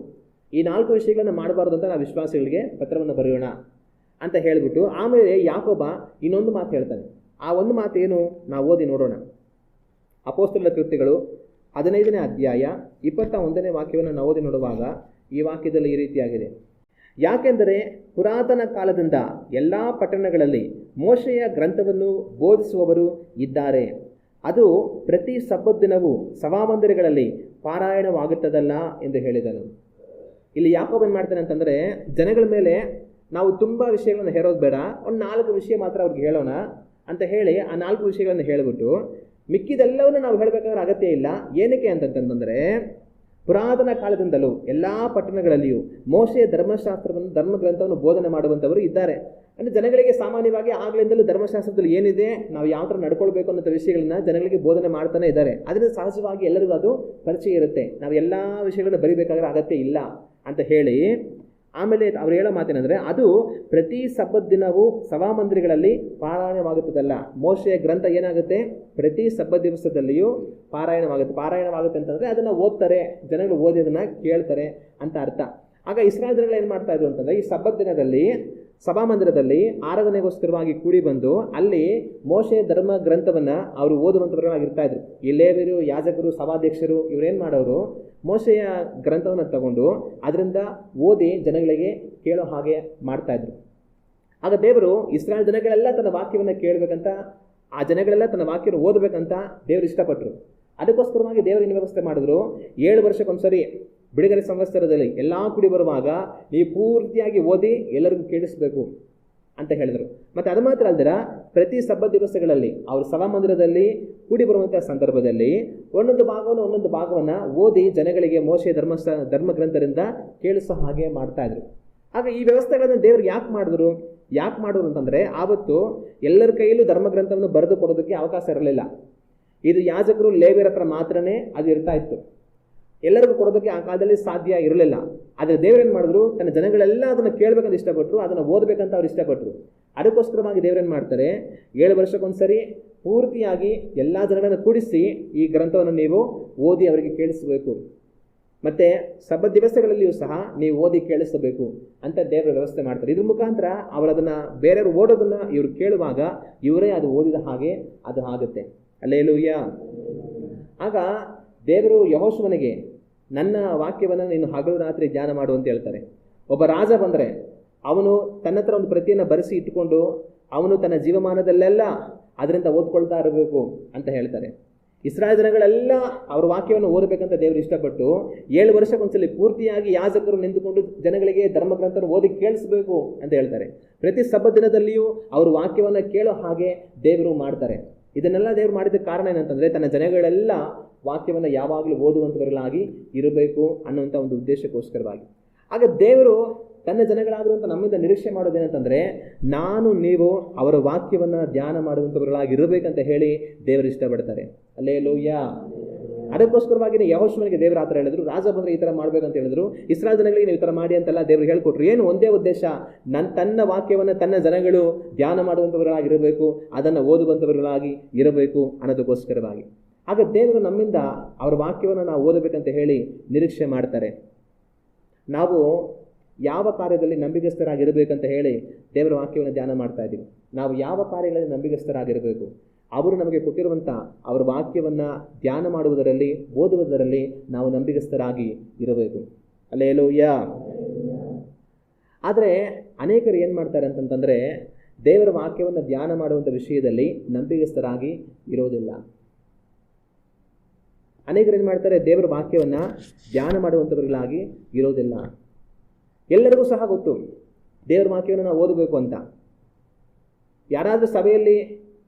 ಈ ನಾಲ್ಕು ವಿಷಯಗಳನ್ನು ಮಾಡಬಾರ್ದು ಅಂತ ನಾವು ವಿಶ್ವಾಸಿಗಳಿಗೆ ಪತ್ರವನ್ನು ಬರೆಯೋಣ ಅಂತ ಹೇಳಿಬಿಟ್ಟು ಆಮೇಲೆ ಯಾಕೊಬ್ಬ ಇನ್ನೊಂದು ಮಾತು ಹೇಳ್ತಾನೆ. ಆ ಒಂದು ಮಾತು ಏನು ನಾವು ಓದಿ ನೋಡೋಣ. ಅಪೋಸ್ತಲ ಕೃತ್ಯಗಳು ಹದಿನೈದನೇ ಅಧ್ಯಾಯ ಇಪ್ಪತ್ತ ಒಂದನೇ ವಾಕ್ಯವನ್ನು ನಾವು ಓದಿ ನೋಡುವಾಗ ಈ ವಾಕ್ಯದಲ್ಲಿ ಈ ರೀತಿಯಾಗಿದೆ. ಯಾಕೆಂದರೆ ಪುರಾತನ ಕಾಲದಿಂದ ಎಲ್ಲ ಪಟ್ಟಣಗಳಲ್ಲಿ ಮೋಶೆಯ ಗ್ರಂಥವನ್ನು ಬೋಧಿಸುವವರು ಇದ್ದಾರೆ. ಅದು ಪ್ರತಿ ಸಬ್ಬತ್ ದಿನವೂ ಸಭಾಮಂದಿರಗಳಲ್ಲಿ ಪಾರಾಯಣವಾಗುತ್ತದಲ್ಲ ಎಂದು ಹೇಳಿದನು. ಇಲ್ಲಿ ಯಾಕೋಬೇನು ಮಾಡ್ತಾನೆ ಅಂತಂದರೆ, ಜನಗಳ ಮೇಲೆ ನಾವು ತುಂಬ ವಿಷಯಗಳನ್ನು ಹೇರೋದು ಬೇಡ, ಒಂದು ನಾಲ್ಕು ವಿಷಯ ಮಾತ್ರ ಅವ್ರಿಗೆ ಹೇಳೋಣ ಅಂತ ಹೇಳಿ ಆ ನಾಲ್ಕು ವಿಷಯಗಳನ್ನು ಹೇಳಿಬಿಟ್ಟು, ಮಿಕ್ಕಿದೆಲ್ಲವನ್ನು ನಾವು ಹೇಳಬೇಕಾದ್ರೆ ಅಗತ್ಯ ಇಲ್ಲ. ಏನಕ್ಕೆ ಅಂತಂತಂದರೆ ಪುರಾತನ ಕಾಲದಿಂದಲೂ ಎಲ್ಲ ಪಟ್ಟಣಗಳಲ್ಲಿಯೂ ಮೋಶೆಯ ಧರ್ಮಶಾಸ್ತ್ರವನ್ನು, ಧರ್ಮಗ್ರಂಥವನ್ನು ಬೋಧನೆ ಮಾಡುವಂಥವರು ಇದ್ದಾರೆ. ಅಂದರೆ ಜನಗಳಿಗೆ ಸಾಮಾನ್ಯವಾಗಿ ಆಗಲಿಂದಲೂ ಧರ್ಮಶಾಸ್ತ್ರದಲ್ಲಿ ಏನಿದೆ, ನಾವು ಯಾವ ಥರ ನಡ್ಕೊಳ್ಬೇಕು ಅನ್ನೋ ವಿಷಯಗಳನ್ನ ಜನಗಳಿಗೆ ಬೋಧನೆ ಮಾಡ್ತಾನೆ ಇದ್ದಾರೆ. ಅದರಿಂದ ಸಹಜವಾಗಿ ಎಲ್ಲರಿಗೂ ಅದು ಪರಿಚಯ ಇರುತ್ತೆ. ನಾವು ಎಲ್ಲ ವಿಷಯಗಳನ್ನ ಬರಿಬೇಕಾದ್ರೆ ಅಗತ್ಯ ಇಲ್ಲ ಅಂತ ಹೇಳಿ ಆಮೇಲೆ ಅವ್ರು ಹೇಳೋ ಮಾತೇನೆಂದರೆ, ಅದು ಪ್ರತಿ ಸಬ್ಬತ್ ದಿನವೂ ಸಭಾಮಂದಿರಗಳಲ್ಲಿ ಪಾರಾಯಣವಾಗುತ್ತದಲ್ಲ. ಮೋಶೆಯ ಗ್ರಂಥ ಏನಾಗುತ್ತೆ? ಪ್ರತಿ ಸಬ್ಬದ ದಿವಸದಲ್ಲಿಯೂ ಪಾರಾಯಣವಾಗುತ್ತೆ. ಪಾರಾಯಣವಾಗುತ್ತೆ ಅಂತಂದರೆ ಅದನ್ನು ಓದ್ತಾರೆ, ಜನಗಳು ಓದಿ ಅದನ್ನು ಕೇಳ್ತಾರೆ ಅಂತ ಅರ್ಥ. ಆಗ ಇಸ್ರಾಯೇಲ್ ಜನಗಳು ಏನು ಮಾಡ್ತಾ ಇದ್ರು ಅಂತಂದರೆ, ಈ ಸಬ್ಬತ್ ದಿನದಲ್ಲಿ ಸಭಾಮಂದಿರದಲ್ಲಿ ಆರಾಧನೆಗೋಸ್ಕರವಾಗಿ ಕೂಡಿ ಬಂದು ಅಲ್ಲಿ ಮೋಶೆ ಧರ್ಮ ಗ್ರಂಥವನ್ನು ಅವರು ಓದುವಂಥವರಾಗಿರ್ತಾ ಇದ್ರು. ಈ ಲೇವಿಯರು, ಯಾಜಕರು, ಸಭಾಧ್ಯಕ್ಷರು ಇವರೇನು ಮಾಡೋರು, ಮೋಶೆಯ ಗ್ರಂಥವನ್ನು ತಗೊಂಡು ಅದರಿಂದ ಓದಿ ಜನಗಳಿಗೆ ಕೇಳೋ ಹಾಗೆ ಮಾಡ್ತಾ ಇದ್ರು. ಆಗ ದೇವರು ಇಸ್ರಾಯೇಲ್ ಜನಗಳೆಲ್ಲ ತನ್ನ ವಾಕ್ಯವನ್ನು ಕೇಳಬೇಕಂತ, ಆ ಜನಗಳೆಲ್ಲ ತನ್ನ ವಾಕ್ಯವನ್ನು ಓದಬೇಕಂತ ದೇವರು ಇಷ್ಟಪಟ್ಟರು ಅದಕ್ಕೋಸ್ಕರವಾಗಿ ದೇವರು ಏನು ವ್ಯವಸ್ಥೆ ಮಾಡಿದ್ರು, ಏಳು ವರ್ಷಕ್ಕೊಂದ್ಸರಿ ಬಿಡುಗಡೆ ಸಂವತ್ಸರದಲ್ಲಿ ಎಲ್ಲ ಕುಡಿ ಬರುವಾಗ ನೀವು ಪೂರ್ತಿಯಾಗಿ ಓದಿ ಎಲ್ಲರಿಗೂ ಕೇಳಿಸ್ಬೇಕು ಅಂತ ಹೇಳಿದರು. ಮತ್ತು ಅದು ಮಾತ್ರ ಅಲ್ದಿರ ಪ್ರತಿ ಸಬ್ಬ ದಿವಸಗಳಲ್ಲಿ ಅವರು ಸಭಾಮಂದಿರದಲ್ಲಿ ಕೂಡಿ ಬರುವಂಥ ಸಂದರ್ಭದಲ್ಲಿ ಒಂದೊಂದು ಭಾಗವನ್ನು ಒಂದೊಂದು ಭಾಗವನ್ನು ಓದಿ ಜನಗಳಿಗೆ ಮೋಶೆ ಧರ್ಮ ಧರ್ಮಗ್ರಂಥರಿಂದ ಕೇಳಿಸೋ ಹಾಗೆ ಮಾಡ್ತಾ ಇದ್ರು. ಆಗ ಈ ವ್ಯವಸ್ಥೆಗಳನ್ನು ದೇವರು ಯಾಕೆ ಮಾಡಿದ್ರು? ಯಾಕೆ ಮಾಡೋರು ಅಂತಂದರೆ ಆವತ್ತು ಎಲ್ಲರ ಕೈಯಲ್ಲೂ ಧರ್ಮಗ್ರಂಥವನ್ನು ಬರೆದು ಕೊಡೋದಕ್ಕೆ ಅವಕಾಶ ಇರಲಿಲ್ಲ. ಇದು ಯಾಜಕರು ಲೇಬರ್ ಹತ್ರ ಮಾತ್ರನೇ ಅದು ಇರ್ತಾ ಇತ್ತು. ಎಲ್ಲರಿಗೂ ಕೊಡೋದಕ್ಕೆ ಆ ಕಾಲದಲ್ಲಿ ಸಾಧ್ಯ ಇರಲಿಲ್ಲ. ಆದರೆ ದೇವರೇನು ಮಾಡಿದ್ರು? ತನ್ನ ಜನಗಳೆಲ್ಲ ಅದನ್ನು ಕೇಳಬೇಕಂತ ಇಷ್ಟಪಟ್ಟರು ಅದನ್ನು ಓದಬೇಕಂತ ಅವ್ರು ಇಷ್ಟಪಟ್ಟರು ಅದಕ್ಕೋಸ್ಕರವಾಗಿ ದೇವರೇನು ಮಾಡ್ತಾರೆ? ಏಳು ವರ್ಷಕ್ಕೊಂದ್ಸರಿ ಪೂರ್ತಿಯಾಗಿ ಎಲ್ಲ ಜನಗಳನ್ನು ಕೂಡಿಸಿ ಈ ಗ್ರಂಥವನ್ನು ನೀವು ಓದಿ ಅವರಿಗೆ ಕೇಳಿಸಬೇಕು. ಮತ್ತು ಸಬ್ಬ ದಿವಸಗಳಲ್ಲಿಯೂ ಸಹ ನೀವು ಓದಿ ಕೇಳಿಸಬೇಕು ಅಂತ ದೇವರ ವ್ಯವಸ್ಥೆ ಮಾಡ್ತಾರೆ. ಇದ್ರ ಮುಖಾಂತರ ಅವರದನ್ನು ಬೇರೆಯವರು ಓಡೋದನ್ನು ಇವರು ಕೇಳುವಾಗ ಇವರೇ ಅದು ಓದಿದ ಹಾಗೆ ಅದು ಆಗುತ್ತೆ. ಅಲ್ಲೇಲೂಯ್ಯ. ಆಗ ದೇವರು ಯಹೋಶುವನಿಗೆ, ನನ್ನ ವಾಕ್ಯವನ್ನು ನೀನು ಹಗಲು ರಾತ್ರಿ ಧ್ಯಾನ ಮಾಡು ಅಂತ ಹೇಳ್ತಾರೆ. ಒಬ್ಬ ರಾಜ ಬಂದರೆ, ಅವನು ತನ್ನ ಹತ್ರ ಒಂದು ಪ್ರತಿಯನ್ನು ಬರೆಸಿ ಇಟ್ಟುಕೊಂಡು, ಅವನು ತನ್ನ ಜೀವಮಾನದಲ್ಲೆಲ್ಲ ಅದರಿಂದ ಓದ್ಕೊಳ್ತಾ ಇರಬೇಕು ಅಂತ ಹೇಳ್ತಾರೆ. ಇಸ್ರಾಯ ಜನಗಳೆಲ್ಲ ಅವ್ರ ವಾಕ್ಯವನ್ನು ಓದಬೇಕಂತ ದೇವರು ಇಷ್ಟಪಟ್ಟು, ಏಳು ವರ್ಷಕ್ಕೊಂದ್ಸಲಿ ಪೂರ್ತಿಯಾಗಿ ಯಾಜಕರು ನಿಂತುಕೊಂಡು ಜನಗಳಿಗೆ ಧರ್ಮಗ್ರಂಥನ ಓದಿ ಕೇಳಿಸ್ಬೇಕು ಅಂತ ಹೇಳ್ತಾರೆ. ಪ್ರತಿ ಸಬ್ಬ ದಿನದಲ್ಲಿಯೂ ಅವರು ವಾಕ್ಯವನ್ನು ಕೇಳೋ ಹಾಗೆ ದೇವರು ಮಾಡ್ತಾರೆ. ಇದನ್ನೆಲ್ಲ ದೇವರು ಮಾಡಿದ ಕಾರಣ ಏನಂತಂದರೆ ತನ್ನ ಜನಗಳೆಲ್ಲ ವಾಕ್ಯವನ್ನು ಯಾವಾಗಲೂ ಓದುವಂಥವರಲ್ಲಾಗಿ ಇರಬೇಕು ಅನ್ನುವಂಥ ಒಂದು ಉದ್ದೇಶಕ್ಕೋಸ್ಕರವಾಗಿ. ಆಗ ದೇವರು ತನ್ನ ಜನಗಳಾಗಿರುವಂಥ ನಮ್ಮಿಂದ ನಿರೀಕ್ಷೆ ಮಾಡೋದೇನಂತಂದರೆ ನಾನು, ನೀವು ಅವರ ವಾಕ್ಯವನ್ನು ಧ್ಯಾನ ಮಾಡುವಂಥವರಲ್ಲಾಗಿರಬೇಕಂತ ಹೇಳಿ ದೇವರು ಇಷ್ಟಪಡ್ತಾರೆ. ಅಲ್ಲೇ ಲೋಯ್ಯ ಅದಕ್ಕೋಸ್ಕರವಾಗಿನೇ ಯಹೋಶ್ವನಿಗೆ ದೇವರ ಆ ಥರ ಹೇಳಿದ್ರು, ರಾಜ ಬಂದರೆ ಈ ಥರ ಅಂತ ಹೇಳಿದ್ರು. ಇಸ್ರಾಲ್ ಜನಗಳಿಗೆ ನೀವು ಈ ಥರ ಮಾಡಿ ಅಂತೆಲ್ಲ ದೇವರು ಹೇಳ್ಕೊಟ್ರು. ಏನು ಒಂದೇ ಉದ್ದೇಶ ನನ್ನ ತನ್ನ ವಾಕ್ಯವನ್ನು ತನ್ನ ಜನಗಳು ಧ್ಯಾನ ಮಾಡುವಂಥವರುಗಳಾಗಿರಬೇಕು ಅದನ್ನು ಓದುವಂಥವರುಗಳಾಗಿ ಇರಬೇಕು ಅನ್ನೋದಕ್ಕೋಸ್ಕರವಾಗಿ. ಆಗ ದೇವರು ನಮ್ಮಿಂದ ಅವರ ವಾಕ್ಯವನ್ನು ನಾವು ಓದಬೇಕಂತ ಹೇಳಿ ನಿರೀಕ್ಷೆ ಮಾಡ್ತಾರೆ. ನಾವು ಯಾವ ಕಾರ್ಯದಲ್ಲಿ ನಂಬಿಕಸ್ಥರಾಗಿರಬೇಕಂತ ಹೇಳಿ ದೇವರ ವಾಕ್ಯವನ್ನು ಧ್ಯಾನ ಮಾಡ್ತಾ ಇದ್ದೀವಿ. ನಾವು ಯಾವ ಕಾರ್ಯಗಳಲ್ಲಿ ನಂಬಿಕಸ್ಥರಾಗಿರಬೇಕು ಅವರು ನಮಗೆ ಕೊಟ್ಟಿರುವಂಥ ಅವರ ವಾಕ್ಯವನ್ನು ಧ್ಯಾನ ಮಾಡುವುದರಲ್ಲಿ, ಓದುವುದರಲ್ಲಿ ನಾವು ನಂಬಿಗಸ್ತರಾಗಿ ಇರಬೇಕು. ಅಲ್ಲೇಲೋಯ್ಯ ಆದರೆ ಅನೇಕರು ಏನು ಮಾಡ್ತಾರೆ ಅಂತಂತಂದರೆ, ದೇವರ ವಾಕ್ಯವನ್ನು ಧ್ಯಾನ ಮಾಡುವಂಥ ವಿಷಯದಲ್ಲಿ ನಂಬಿಗಸ್ತರಾಗಿ ಇರೋದಿಲ್ಲ ಅನೇಕರು ಏನು ಮಾಡ್ತಾರೆ, ದೇವರ ವಾಕ್ಯವನ್ನು ಧ್ಯಾನ ಮಾಡುವಂಥವರಿಗಳಾಗಿ ಇರೋದಿಲ್ಲ ಎಲ್ಲರಿಗೂ ಸಹ ಗೊತ್ತು, ದೇವರ ವಾಕ್ಯವನ್ನು ನಾವು ಓದಬೇಕು ಅಂತ. ಯಾರಾದರೂ ಸಭೆಯಲ್ಲಿ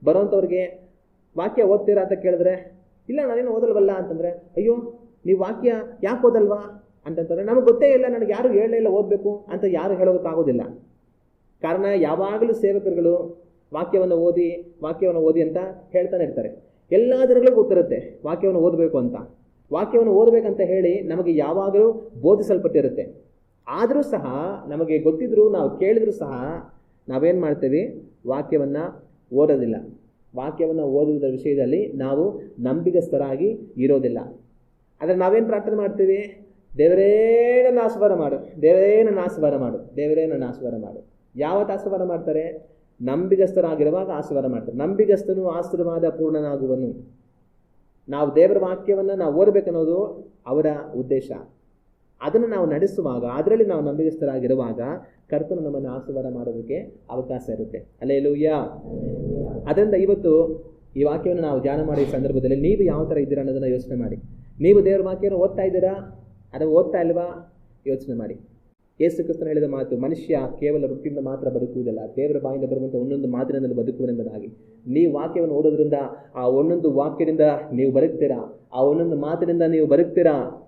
ಬರೋವಂಥವ್ರಿಗೆ ವಾಕ್ಯ ಓದ್ತೀರಾ ಅಂತ ಕೇಳಿದ್ರೆ, ಇಲ್ಲ, ನಾನೇನು ಓದಲ್ವಲ್ಲ? ಅಂತಂದರೆ, ಅಯ್ಯೋ, ನೀವು ವಾಕ್ಯ ಯಾಕೆ ಓದಲ್ವಾ? ಅಂತಂತಂದರೆ, ನಮಗೆ ಗೊತ್ತೇ ಇಲ್ಲ, ನನಗೆ ಯಾರು ಹೇಳಲೇ ಇಲ್ಲ ಓದಬೇಕು ಅಂತ ಯಾರು ಹೇಳೋದಕ್ಕಾಗೋದಿಲ್ಲ ಕಾರಣ, ಯಾವಾಗಲೂ ಸೇವಕರುಗಳು ವಾಕ್ಯವನ್ನು ಓದಿ ವಾಕ್ಯವನ್ನು ಓದಿ ಅಂತ ಹೇಳ್ತಾನೆ ಇರ್ತಾರೆ. ಎಲ್ಲ ಜನಗಳಿಗೂ ಗೊತ್ತಿರುತ್ತೆ, ವಾಕ್ಯವನ್ನು ಓದಬೇಕು ಅಂತ. ವಾಕ್ಯವನ್ನು ಓದಬೇಕಂತ ಹೇಳಿ ನಮಗೆ ಯಾವಾಗಲೂ ಬೋಧಿಸಲ್ಪಟ್ಟಿರುತ್ತೆ. ಆದರೂ ಸಹ ನಮಗೆ ಗೊತ್ತಿದ್ರು, ನಾವು ಕೇಳಿದರೂ ಸಹ ನಾವೇನು ಮಾಡ್ತೀವಿ, ವಾಕ್ಯವನ್ನು ಓದೋದಿಲ್ಲ. ವಾಕ್ಯವನ್ನು ಓದುವುದರ ವಿಷಯದಲ್ಲಿ ನಾವು ನಂಬಿಕಸ್ಥರಾಗಿ ಇರೋದಿಲ್ಲ. ಆದರೆ ನಾವೇನು ಪ್ರಾರ್ಥನೆ ಮಾಡ್ತೀವಿ? ದೇವರೇನ ಆಸ್ವಾರ ಮಾಡು. ದೇವರೇನ ಆಸ್ವಾರ ಮಾಡು. ದೇವರೇನ ಆಸ್ವಾರ ಮಾಡು. ಯಾವತ್ತು ಆಸ್ವಾರ ಮಾಡ್ತಾರೆ? ನಂಬಿಗಸ್ಥರಾಗಿರುವಾಗ ಆಸ್ವಾರ ಮಾಡ್ತಾರೆ. ನಂಬಿಗಸ್ತನು ಆಶೀರ್ವಾದ ಪೂರ್ಣನಾಗುವನು ನಾವು ದೇವರ ವಾಕ್ಯವನ್ನು ನಾವು ಓದಬೇಕನ್ನೋದು ಅವರ ಉದ್ದೇಶ. ಅದನ್ನು ನಾವು ನಡೆಸುವಾಗ, ಅದರಲ್ಲಿ ನಾವು ನಂಬಿಗಸ್ತರಾಗಿರುವಾಗ ಕರ್ತನು ನಮ್ಮನ್ನು ಆಶೀರ್ವಾದ ಮಾಡೋದಕ್ಕೆ ಅವಕಾಶ ಇರುತ್ತೆ. ಅಲ್ಲೇ ಲೂಯ್ಯ ಅದರಿಂದ ಇವತ್ತು ಈ ವಾಕ್ಯವನ್ನು ನಾವು ಧ್ಯಾನ ಮಾಡೋ ಸಂದರ್ಭದಲ್ಲಿ ನೀವು ಯಾವ ಥರ ಇದ್ದೀರಾ ಅನ್ನೋದನ್ನು ಯೋಚನೆ ಮಾಡಿ. ನೀವು ದೇವರ ವಾಕ್ಯವನ್ನು ಓದ್ತಾ ಇದ್ದೀರಾ? ಅಥವಾ ಓದ್ತಾ ಇಲ್ವಾ? ಯೋಚನೆ ಮಾಡಿ. ಯೇಸು ಕ್ರಿಸ್ತನ ಹೇಳಿದ ಮಾತು, ಮನುಷ್ಯ ಕೇವಲ ರೊಟ್ಟಿಯಿಂದ ಮಾತ್ರ ಬದುಕುವುದಿಲ್ಲ, ದೇವರ ಬಾಯಿಂದ ಬರುವಂಥ ಒಂದೊಂದು ಮಾತಿನಿಂದಲೂ ಬದುಕುವನೆಂಬುದಾಗಿ. ನೀವು ವಾಕ್ಯವನ್ನು ಓದೋದ್ರಿಂದ ಆ ಒಂದೊಂದು ವಾಕ್ಯದಿಂದ ನೀವು ಬದುಕ್ತೀರಾ? ಆ ಒಂದೊಂದು ಮಾತಿನಿಂದ ನೀವು ಬದುಕ್ತೀರಾ?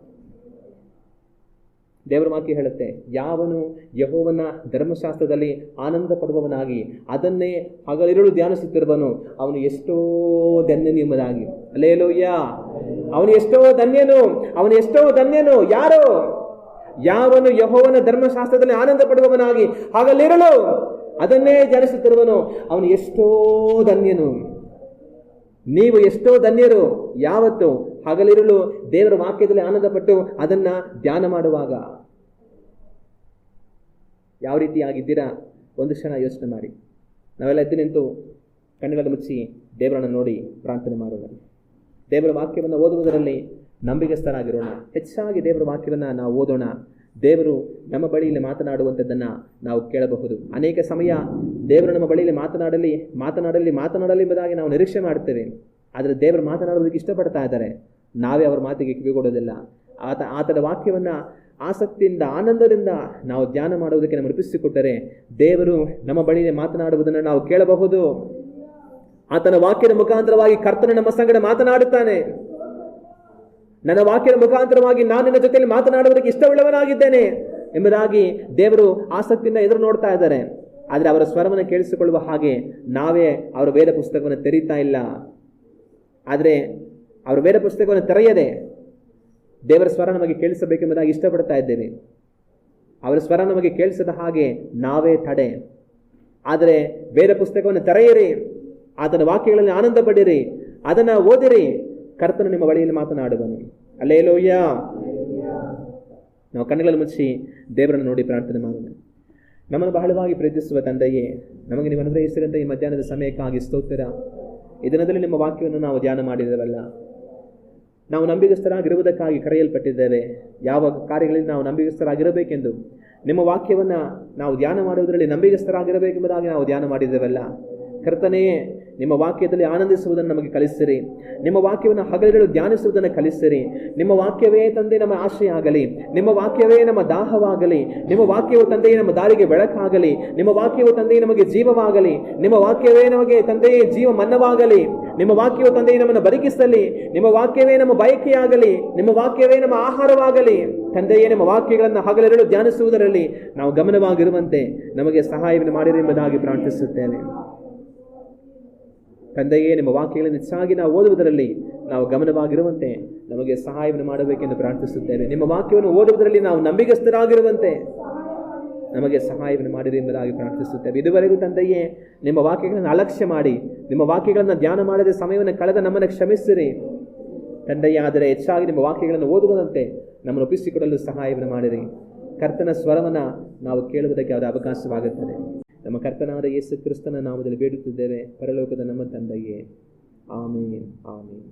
ದೇವರ ಮಾತು ಹೇಳುತ್ತೆ, ಯಾವನು ಯಹೋವನ ಧರ್ಮಶಾಸ್ತ್ರದಲ್ಲಿ ಆನಂದ ಪಡುವವನಾಗಿ, ಅದನ್ನೇ ಹಗಲಿರುಳು ಧ್ಯಾನಿಸುತ್ತಿರುವನು, ಅವನು ಎಷ್ಟೋ ಧನ್ಯನಿಯಮನಾಗಿ ಅಲ್ಲೇ ಅಲ್ಲೇಲೋಯ್ಯ ಅವನು ಎಷ್ಟೋ ಧನ್ಯನು, ಅವನು ಎಷ್ಟೋ ಧನ್ಯನು, ಯಾರು? ಯಾವನು ಯಹೋವನ ಧರ್ಮಶಾಸ್ತ್ರದಲ್ಲಿ ಆನಂದ ಪಡುವವನಾಗಿ ಹಗಲಿರಲು ಅದನ್ನೇ ಧ್ಯಾನಿಸುತ್ತಿರುವನು, ಅವನು ಎಷ್ಟೋ ಧನ್ಯನು. ನೀವು ಎಷ್ಟೋ ಧನ್ಯರು, ಯಾವತ್ತು ಹಗಲಿರುಳು ದೇವರ ವಾಕ್ಯದಲ್ಲಿ ಆನಂದಪಟ್ಟು ಅದನ್ನ ಧ್ಯಾನ ಮಾಡುವಾಗ. ಯಾವ ರೀತಿಯಾಗಿದ್ದೀರಾ ಒಂದು ಕ್ಷಣ ಯೋಚನೆ ಮಾಡಿ. ನಾವೆಲ್ಲ ಎದ್ದು ನಿಂತು ಕಣ್ಣುಗಳನ್ನು ಮುಚ್ಚಿ ದೇವರನ್ನು ನೋಡಿ ಪ್ರಾರ್ಥನೆ ಮಾಡೋಣ. ದೇವರ ವಾಕ್ಯವನ್ನು ಓದುವುದರಲ್ಲಿ ನಂಬಿಕೆಸ್ಥರಾಗಿರೋಣ ಹೆಚ್ಚಾಗಿ ದೇವರ ವಾಕ್ಯವನ್ನು ನಾವು ಓದೋಣ. ದೇವರು ನಮ್ಮ ಬಳಿಯಲ್ಲಿ ಮಾತನಾಡುವಂಥದ್ದನ್ನು ನಾವು ಕೇಳಬಹುದು. ಅನೇಕ ಸಮಯ ದೇವರು ನಮ್ಮ ಬಳಿಯಲ್ಲಿ ಮಾತನಾಡಲಿ ಮಾತನಾಡಲಿ ಮಾತನಾಡಲಿ ಎಂಬುದಾಗಿ ನಾವು ನಿರೀಕ್ಷೆ ಮಾಡ್ತೇವೆ. ಆದರೆ ದೇವರು ಮಾತನಾಡೋದಕ್ಕೆ ಇಷ್ಟಪಡ್ತಾ ಇದ್ದಾರೆ. ನಾವೇ ಅವರ ಮಾತಿಗೆ ಕಿವಿಗೊಡೋದಿಲ್ಲ. ಆತ, ಆತನ ವಾಕ್ಯವನ್ನು ಆಸಕ್ತಿಯಿಂದ, ಆನಂದದಿಂದ ನಾವು ಧ್ಯಾನ ಮಾಡುವುದಕ್ಕೆ ನಮ್ಮ ರೂಪಿಸಿಕೊಟ್ಟರೆ ದೇವರು ನಮ್ಮ ಬಳಿ ಮಾತನಾಡುವುದನ್ನು ನಾವು ಕೇಳಬಹುದು. ಆತನ ವಾಕ್ಯದ ಮುಖಾಂತರವಾಗಿ ಕರ್ತನ ನಮ್ಮ ಸಂಗಡ ಮಾತನಾಡುತ್ತಾನೆ. ನನ್ನ ವಾಕ್ಯದ ಮುಖಾಂತರವಾಗಿ ನಾನು ನಿನ್ನ ಜೊತೆಯಲ್ಲಿ ಮಾತನಾಡುವುದಕ್ಕೆ ಇಷ್ಟವುಳ್ಳವನಾಗಿದ್ದೇನೆ ಎಂಬುದಾಗಿ ದೇವರು ಆಸಕ್ತಿಯಿಂದ ಎದುರು ನೋಡ್ತಾ ಇದ್ದಾರೆ. ಆದರೆ ಅವರ ಸ್ವರವನ್ನು ಕೇಳಿಸಿಕೊಳ್ಳುವ ಹಾಗೆ ನಾವೇ ಅವರ ವೇದ ಪುಸ್ತಕವನ್ನು ತೆರೀತಾ ಇಲ್ಲ. ಆದರೆ ಅವರ ವೇದ ಪುಸ್ತಕವನ್ನು ತೆರೆಯದೆ ದೇವರ ಸ್ವರ ನಮಗೆ ಕೇಳಿಸಬೇಕೆಂಬುದಾಗಿ ಇಷ್ಟಪಡ್ತಾ ಇದ್ದೇವೆ ಅವರ ಸ್ವರ ನಮಗೆ ಕೇಳಿಸದ ಹಾಗೆ ನಾವೇ ತಡೆ. ಆದರೆ ಬೇರೆ ಪುಸ್ತಕವನ್ನು ತೆರೆಯಿರಿ, ಆತನ ವಾಕ್ಯಗಳಲ್ಲಿ ಆನಂದ ಪಡಿರಿ, ಅದನ್ನು ಓದಿರಿ. ಕರ್ತನು ನಿಮ್ಮ ಬಳಿಯಲ್ಲಿ ಮಾತನಾಡುವನು. ಅಲ್ಲೇ ಲೋಯ್ಯ ನಾವು ಕಣ್ಣುಗಳನ್ನು ಮುಚ್ಚಿ ದೇವರನ್ನು ನೋಡಿ ಪ್ರಾರ್ಥನೆ ಮಾಡೋಣ. ನಮ್ಮನ್ನು ಬಹಳವಾಗಿ ಪ್ರೀತಿಸುವ ತಂದೆಯೇ, ನಮಗೆ ನೀವು ಅನುಗ್ರಹಿಸಿದಂಥ ಈ ಮಧ್ಯಾಹ್ನದ ಸಮಯಕ್ಕಾಗಿ ಸ್ತೋತ್ರ. ಈ ನಿಮ್ಮ ವಾಕ್ಯವನ್ನು ನಾವು ಧ್ಯಾನ ಮಾಡಿದ್ದೇವಲ್ಲ ನಾವು ನಂಬಿಗಸ್ಥರಾಗಿರುವುದಕ್ಕಾಗಿ ಕರೆಯಲ್ಪಟ್ಟಿದ್ದೇವೆ. ಯಾವ ಕಾರ್ಯಗಳಲ್ಲಿ ನಾವು ನಂಬಿಗಸ್ತರಾಗಿರಬೇಕೆಂದು ನಿಮ್ಮ ವಾಕ್ಯವನ್ನು ನಾವು ಧ್ಯಾನ ಮಾಡುವುದರಲ್ಲಿ ನಂಬಿಗಸ್ತರಾಗಿರಬೇಕೆಂಬುದಾಗಿ ನಾವು ಧ್ಯಾನ ಮಾಡಿದ್ದೇವಲ್ಲ. ಕರ್ತನೇ ನಿಮ್ಮ ವಾಕ್ಯದಲ್ಲಿ ಆನಂದಿಸುವುದನ್ನು ನಮಗೆ ಕಲಿಸಿರಿ. ನಿಮ್ಮ ವಾಕ್ಯವನ್ನು ಹಗಲಿಗಳು ಧ್ಯಾನಿಸುವುದನ್ನು ಕಲಿಸಿರಿ. ನಿಮ್ಮ ವಾಕ್ಯವೇ ತಂದೆ ನಮ್ಮ ಆಶ್ರಯ ಆಗಲಿ ನಿಮ್ಮ ವಾಕ್ಯವೇ ನಮ್ಮ ದಾಹವಾಗಲಿ. ನಿಮ್ಮ ವಾಕ್ಯವು ತಂದೆಯೇ ನಮ್ಮ ದಾರಿಗೆ ಬೆಳಕಾಗಲಿ. ನಿಮ್ಮ ವಾಕ್ಯವು ತಂದೆಯೇ ನಮಗೆ ಜೀವವಾಗಲಿ. ನಿಮ್ಮ ವಾಕ್ಯವೇ ನಮಗೆ ತಂದೆಯೇ ಜೀವ ಮನ್ನವಾಗಲಿ. ನಿಮ್ಮ ವಾಕ್ಯವು ತಂದೆಯೇ ನಮ್ಮನ್ನು ಬದುಕಿಸಲಿ. ನಿಮ್ಮ ವಾಕ್ಯವೇ ನಮ್ಮ ಬಯಕೆಯಾಗಲಿ. ನಿಮ್ಮ ವಾಕ್ಯವೇ ನಮ್ಮ ಆಹಾರವಾಗಲಿ. ತಂದೆಯೇ ನಮ್ಮ ವಾಕ್ಯಗಳನ್ನು ಹಗಲಿರಲು ಧ್ಯಾನಿಸುವುದರಲ್ಲಿ ನಾವು ಗಮನವಾಗಿರುವಂತೆ ನಮಗೆ ಸಹಾಯವನ್ನು ಮಾಡಿರಿ ಎಂಬುದಾಗಿ ಪ್ರಾರ್ಥಿಸುತ್ತೇನೆ. ತಂದೆಯೇ, ನಿಮ್ಮ ವಾಕ್ಯಗಳನ್ನು ಹೆಚ್ಚಾಗಿ ನಾವು ಓದುವುದರಲ್ಲಿ ನಾವು ಗಮನವಾಗಿರುವಂತೆ ನಮಗೆ ಸಹಾಯವನ್ನು ಮಾಡಬೇಕೆಂದು ಪ್ರಾರ್ಥಿಸುತ್ತೇವೆ. ನಿಮ್ಮ ವಾಕ್ಯವನ್ನು ಓದುವುದರಲ್ಲಿ ನಾವು ನಂಬಿಗಸ್ಥರಾಗಿರುವಂತೆ ನಮಗೆ ಸಹಾಯವನ್ನು ಮಾಡಿರಿ ಎಂಬುದಾಗಿ ಪ್ರಾರ್ಥಿಸುತ್ತೇವೆ. ಇದುವರೆಗೂ ತಂದೆಯೇ, ನಿಮ್ಮ ವಾಕ್ಯಗಳನ್ನು ಅಲಕ್ಷ್ಯ ಮಾಡಿ, ನಿಮ್ಮ ವಾಕ್ಯಗಳನ್ನು ಧ್ಯಾನ ಮಾಡದೆ ಸಮಯವನ್ನು ಕಳೆದ ನಮ್ಮನ್ನು ಕ್ಷಮಿಸಿರಿ. ತಂದೆಯೇ, ಆದರೆ ಹೆಚ್ಚಾಗಿ ನಿಮ್ಮ ವಾಕ್ಯಗಳನ್ನು ಓದುವುದಂತೆ ನಮ್ಮನ್ನು ಒಪ್ಪಿಸಿಕೊಡಲು ಸಹಾಯವನ್ನು ಮಾಡಿರಿ. ಕರ್ತನ ಸ್ವರವನ್ನು ನಾವು ಕೇಳುವುದಕ್ಕೆ ಅವರ ಅವಕಾಶವಾಗುತ್ತದೆ. ನಮ್ಮ ಕರ್ತನಾದ ಯೇಸು ಕ್ರಿಸ್ತನ ನಾಮದಲ್ಲಿ ಬೇಡುತ್ತಿದ್ದೇವೆ ಪರಲೋಕದ ನಮ್ಮ ತಂದೆಯೇ ಆಮೇನ್ ಆಮೇನ್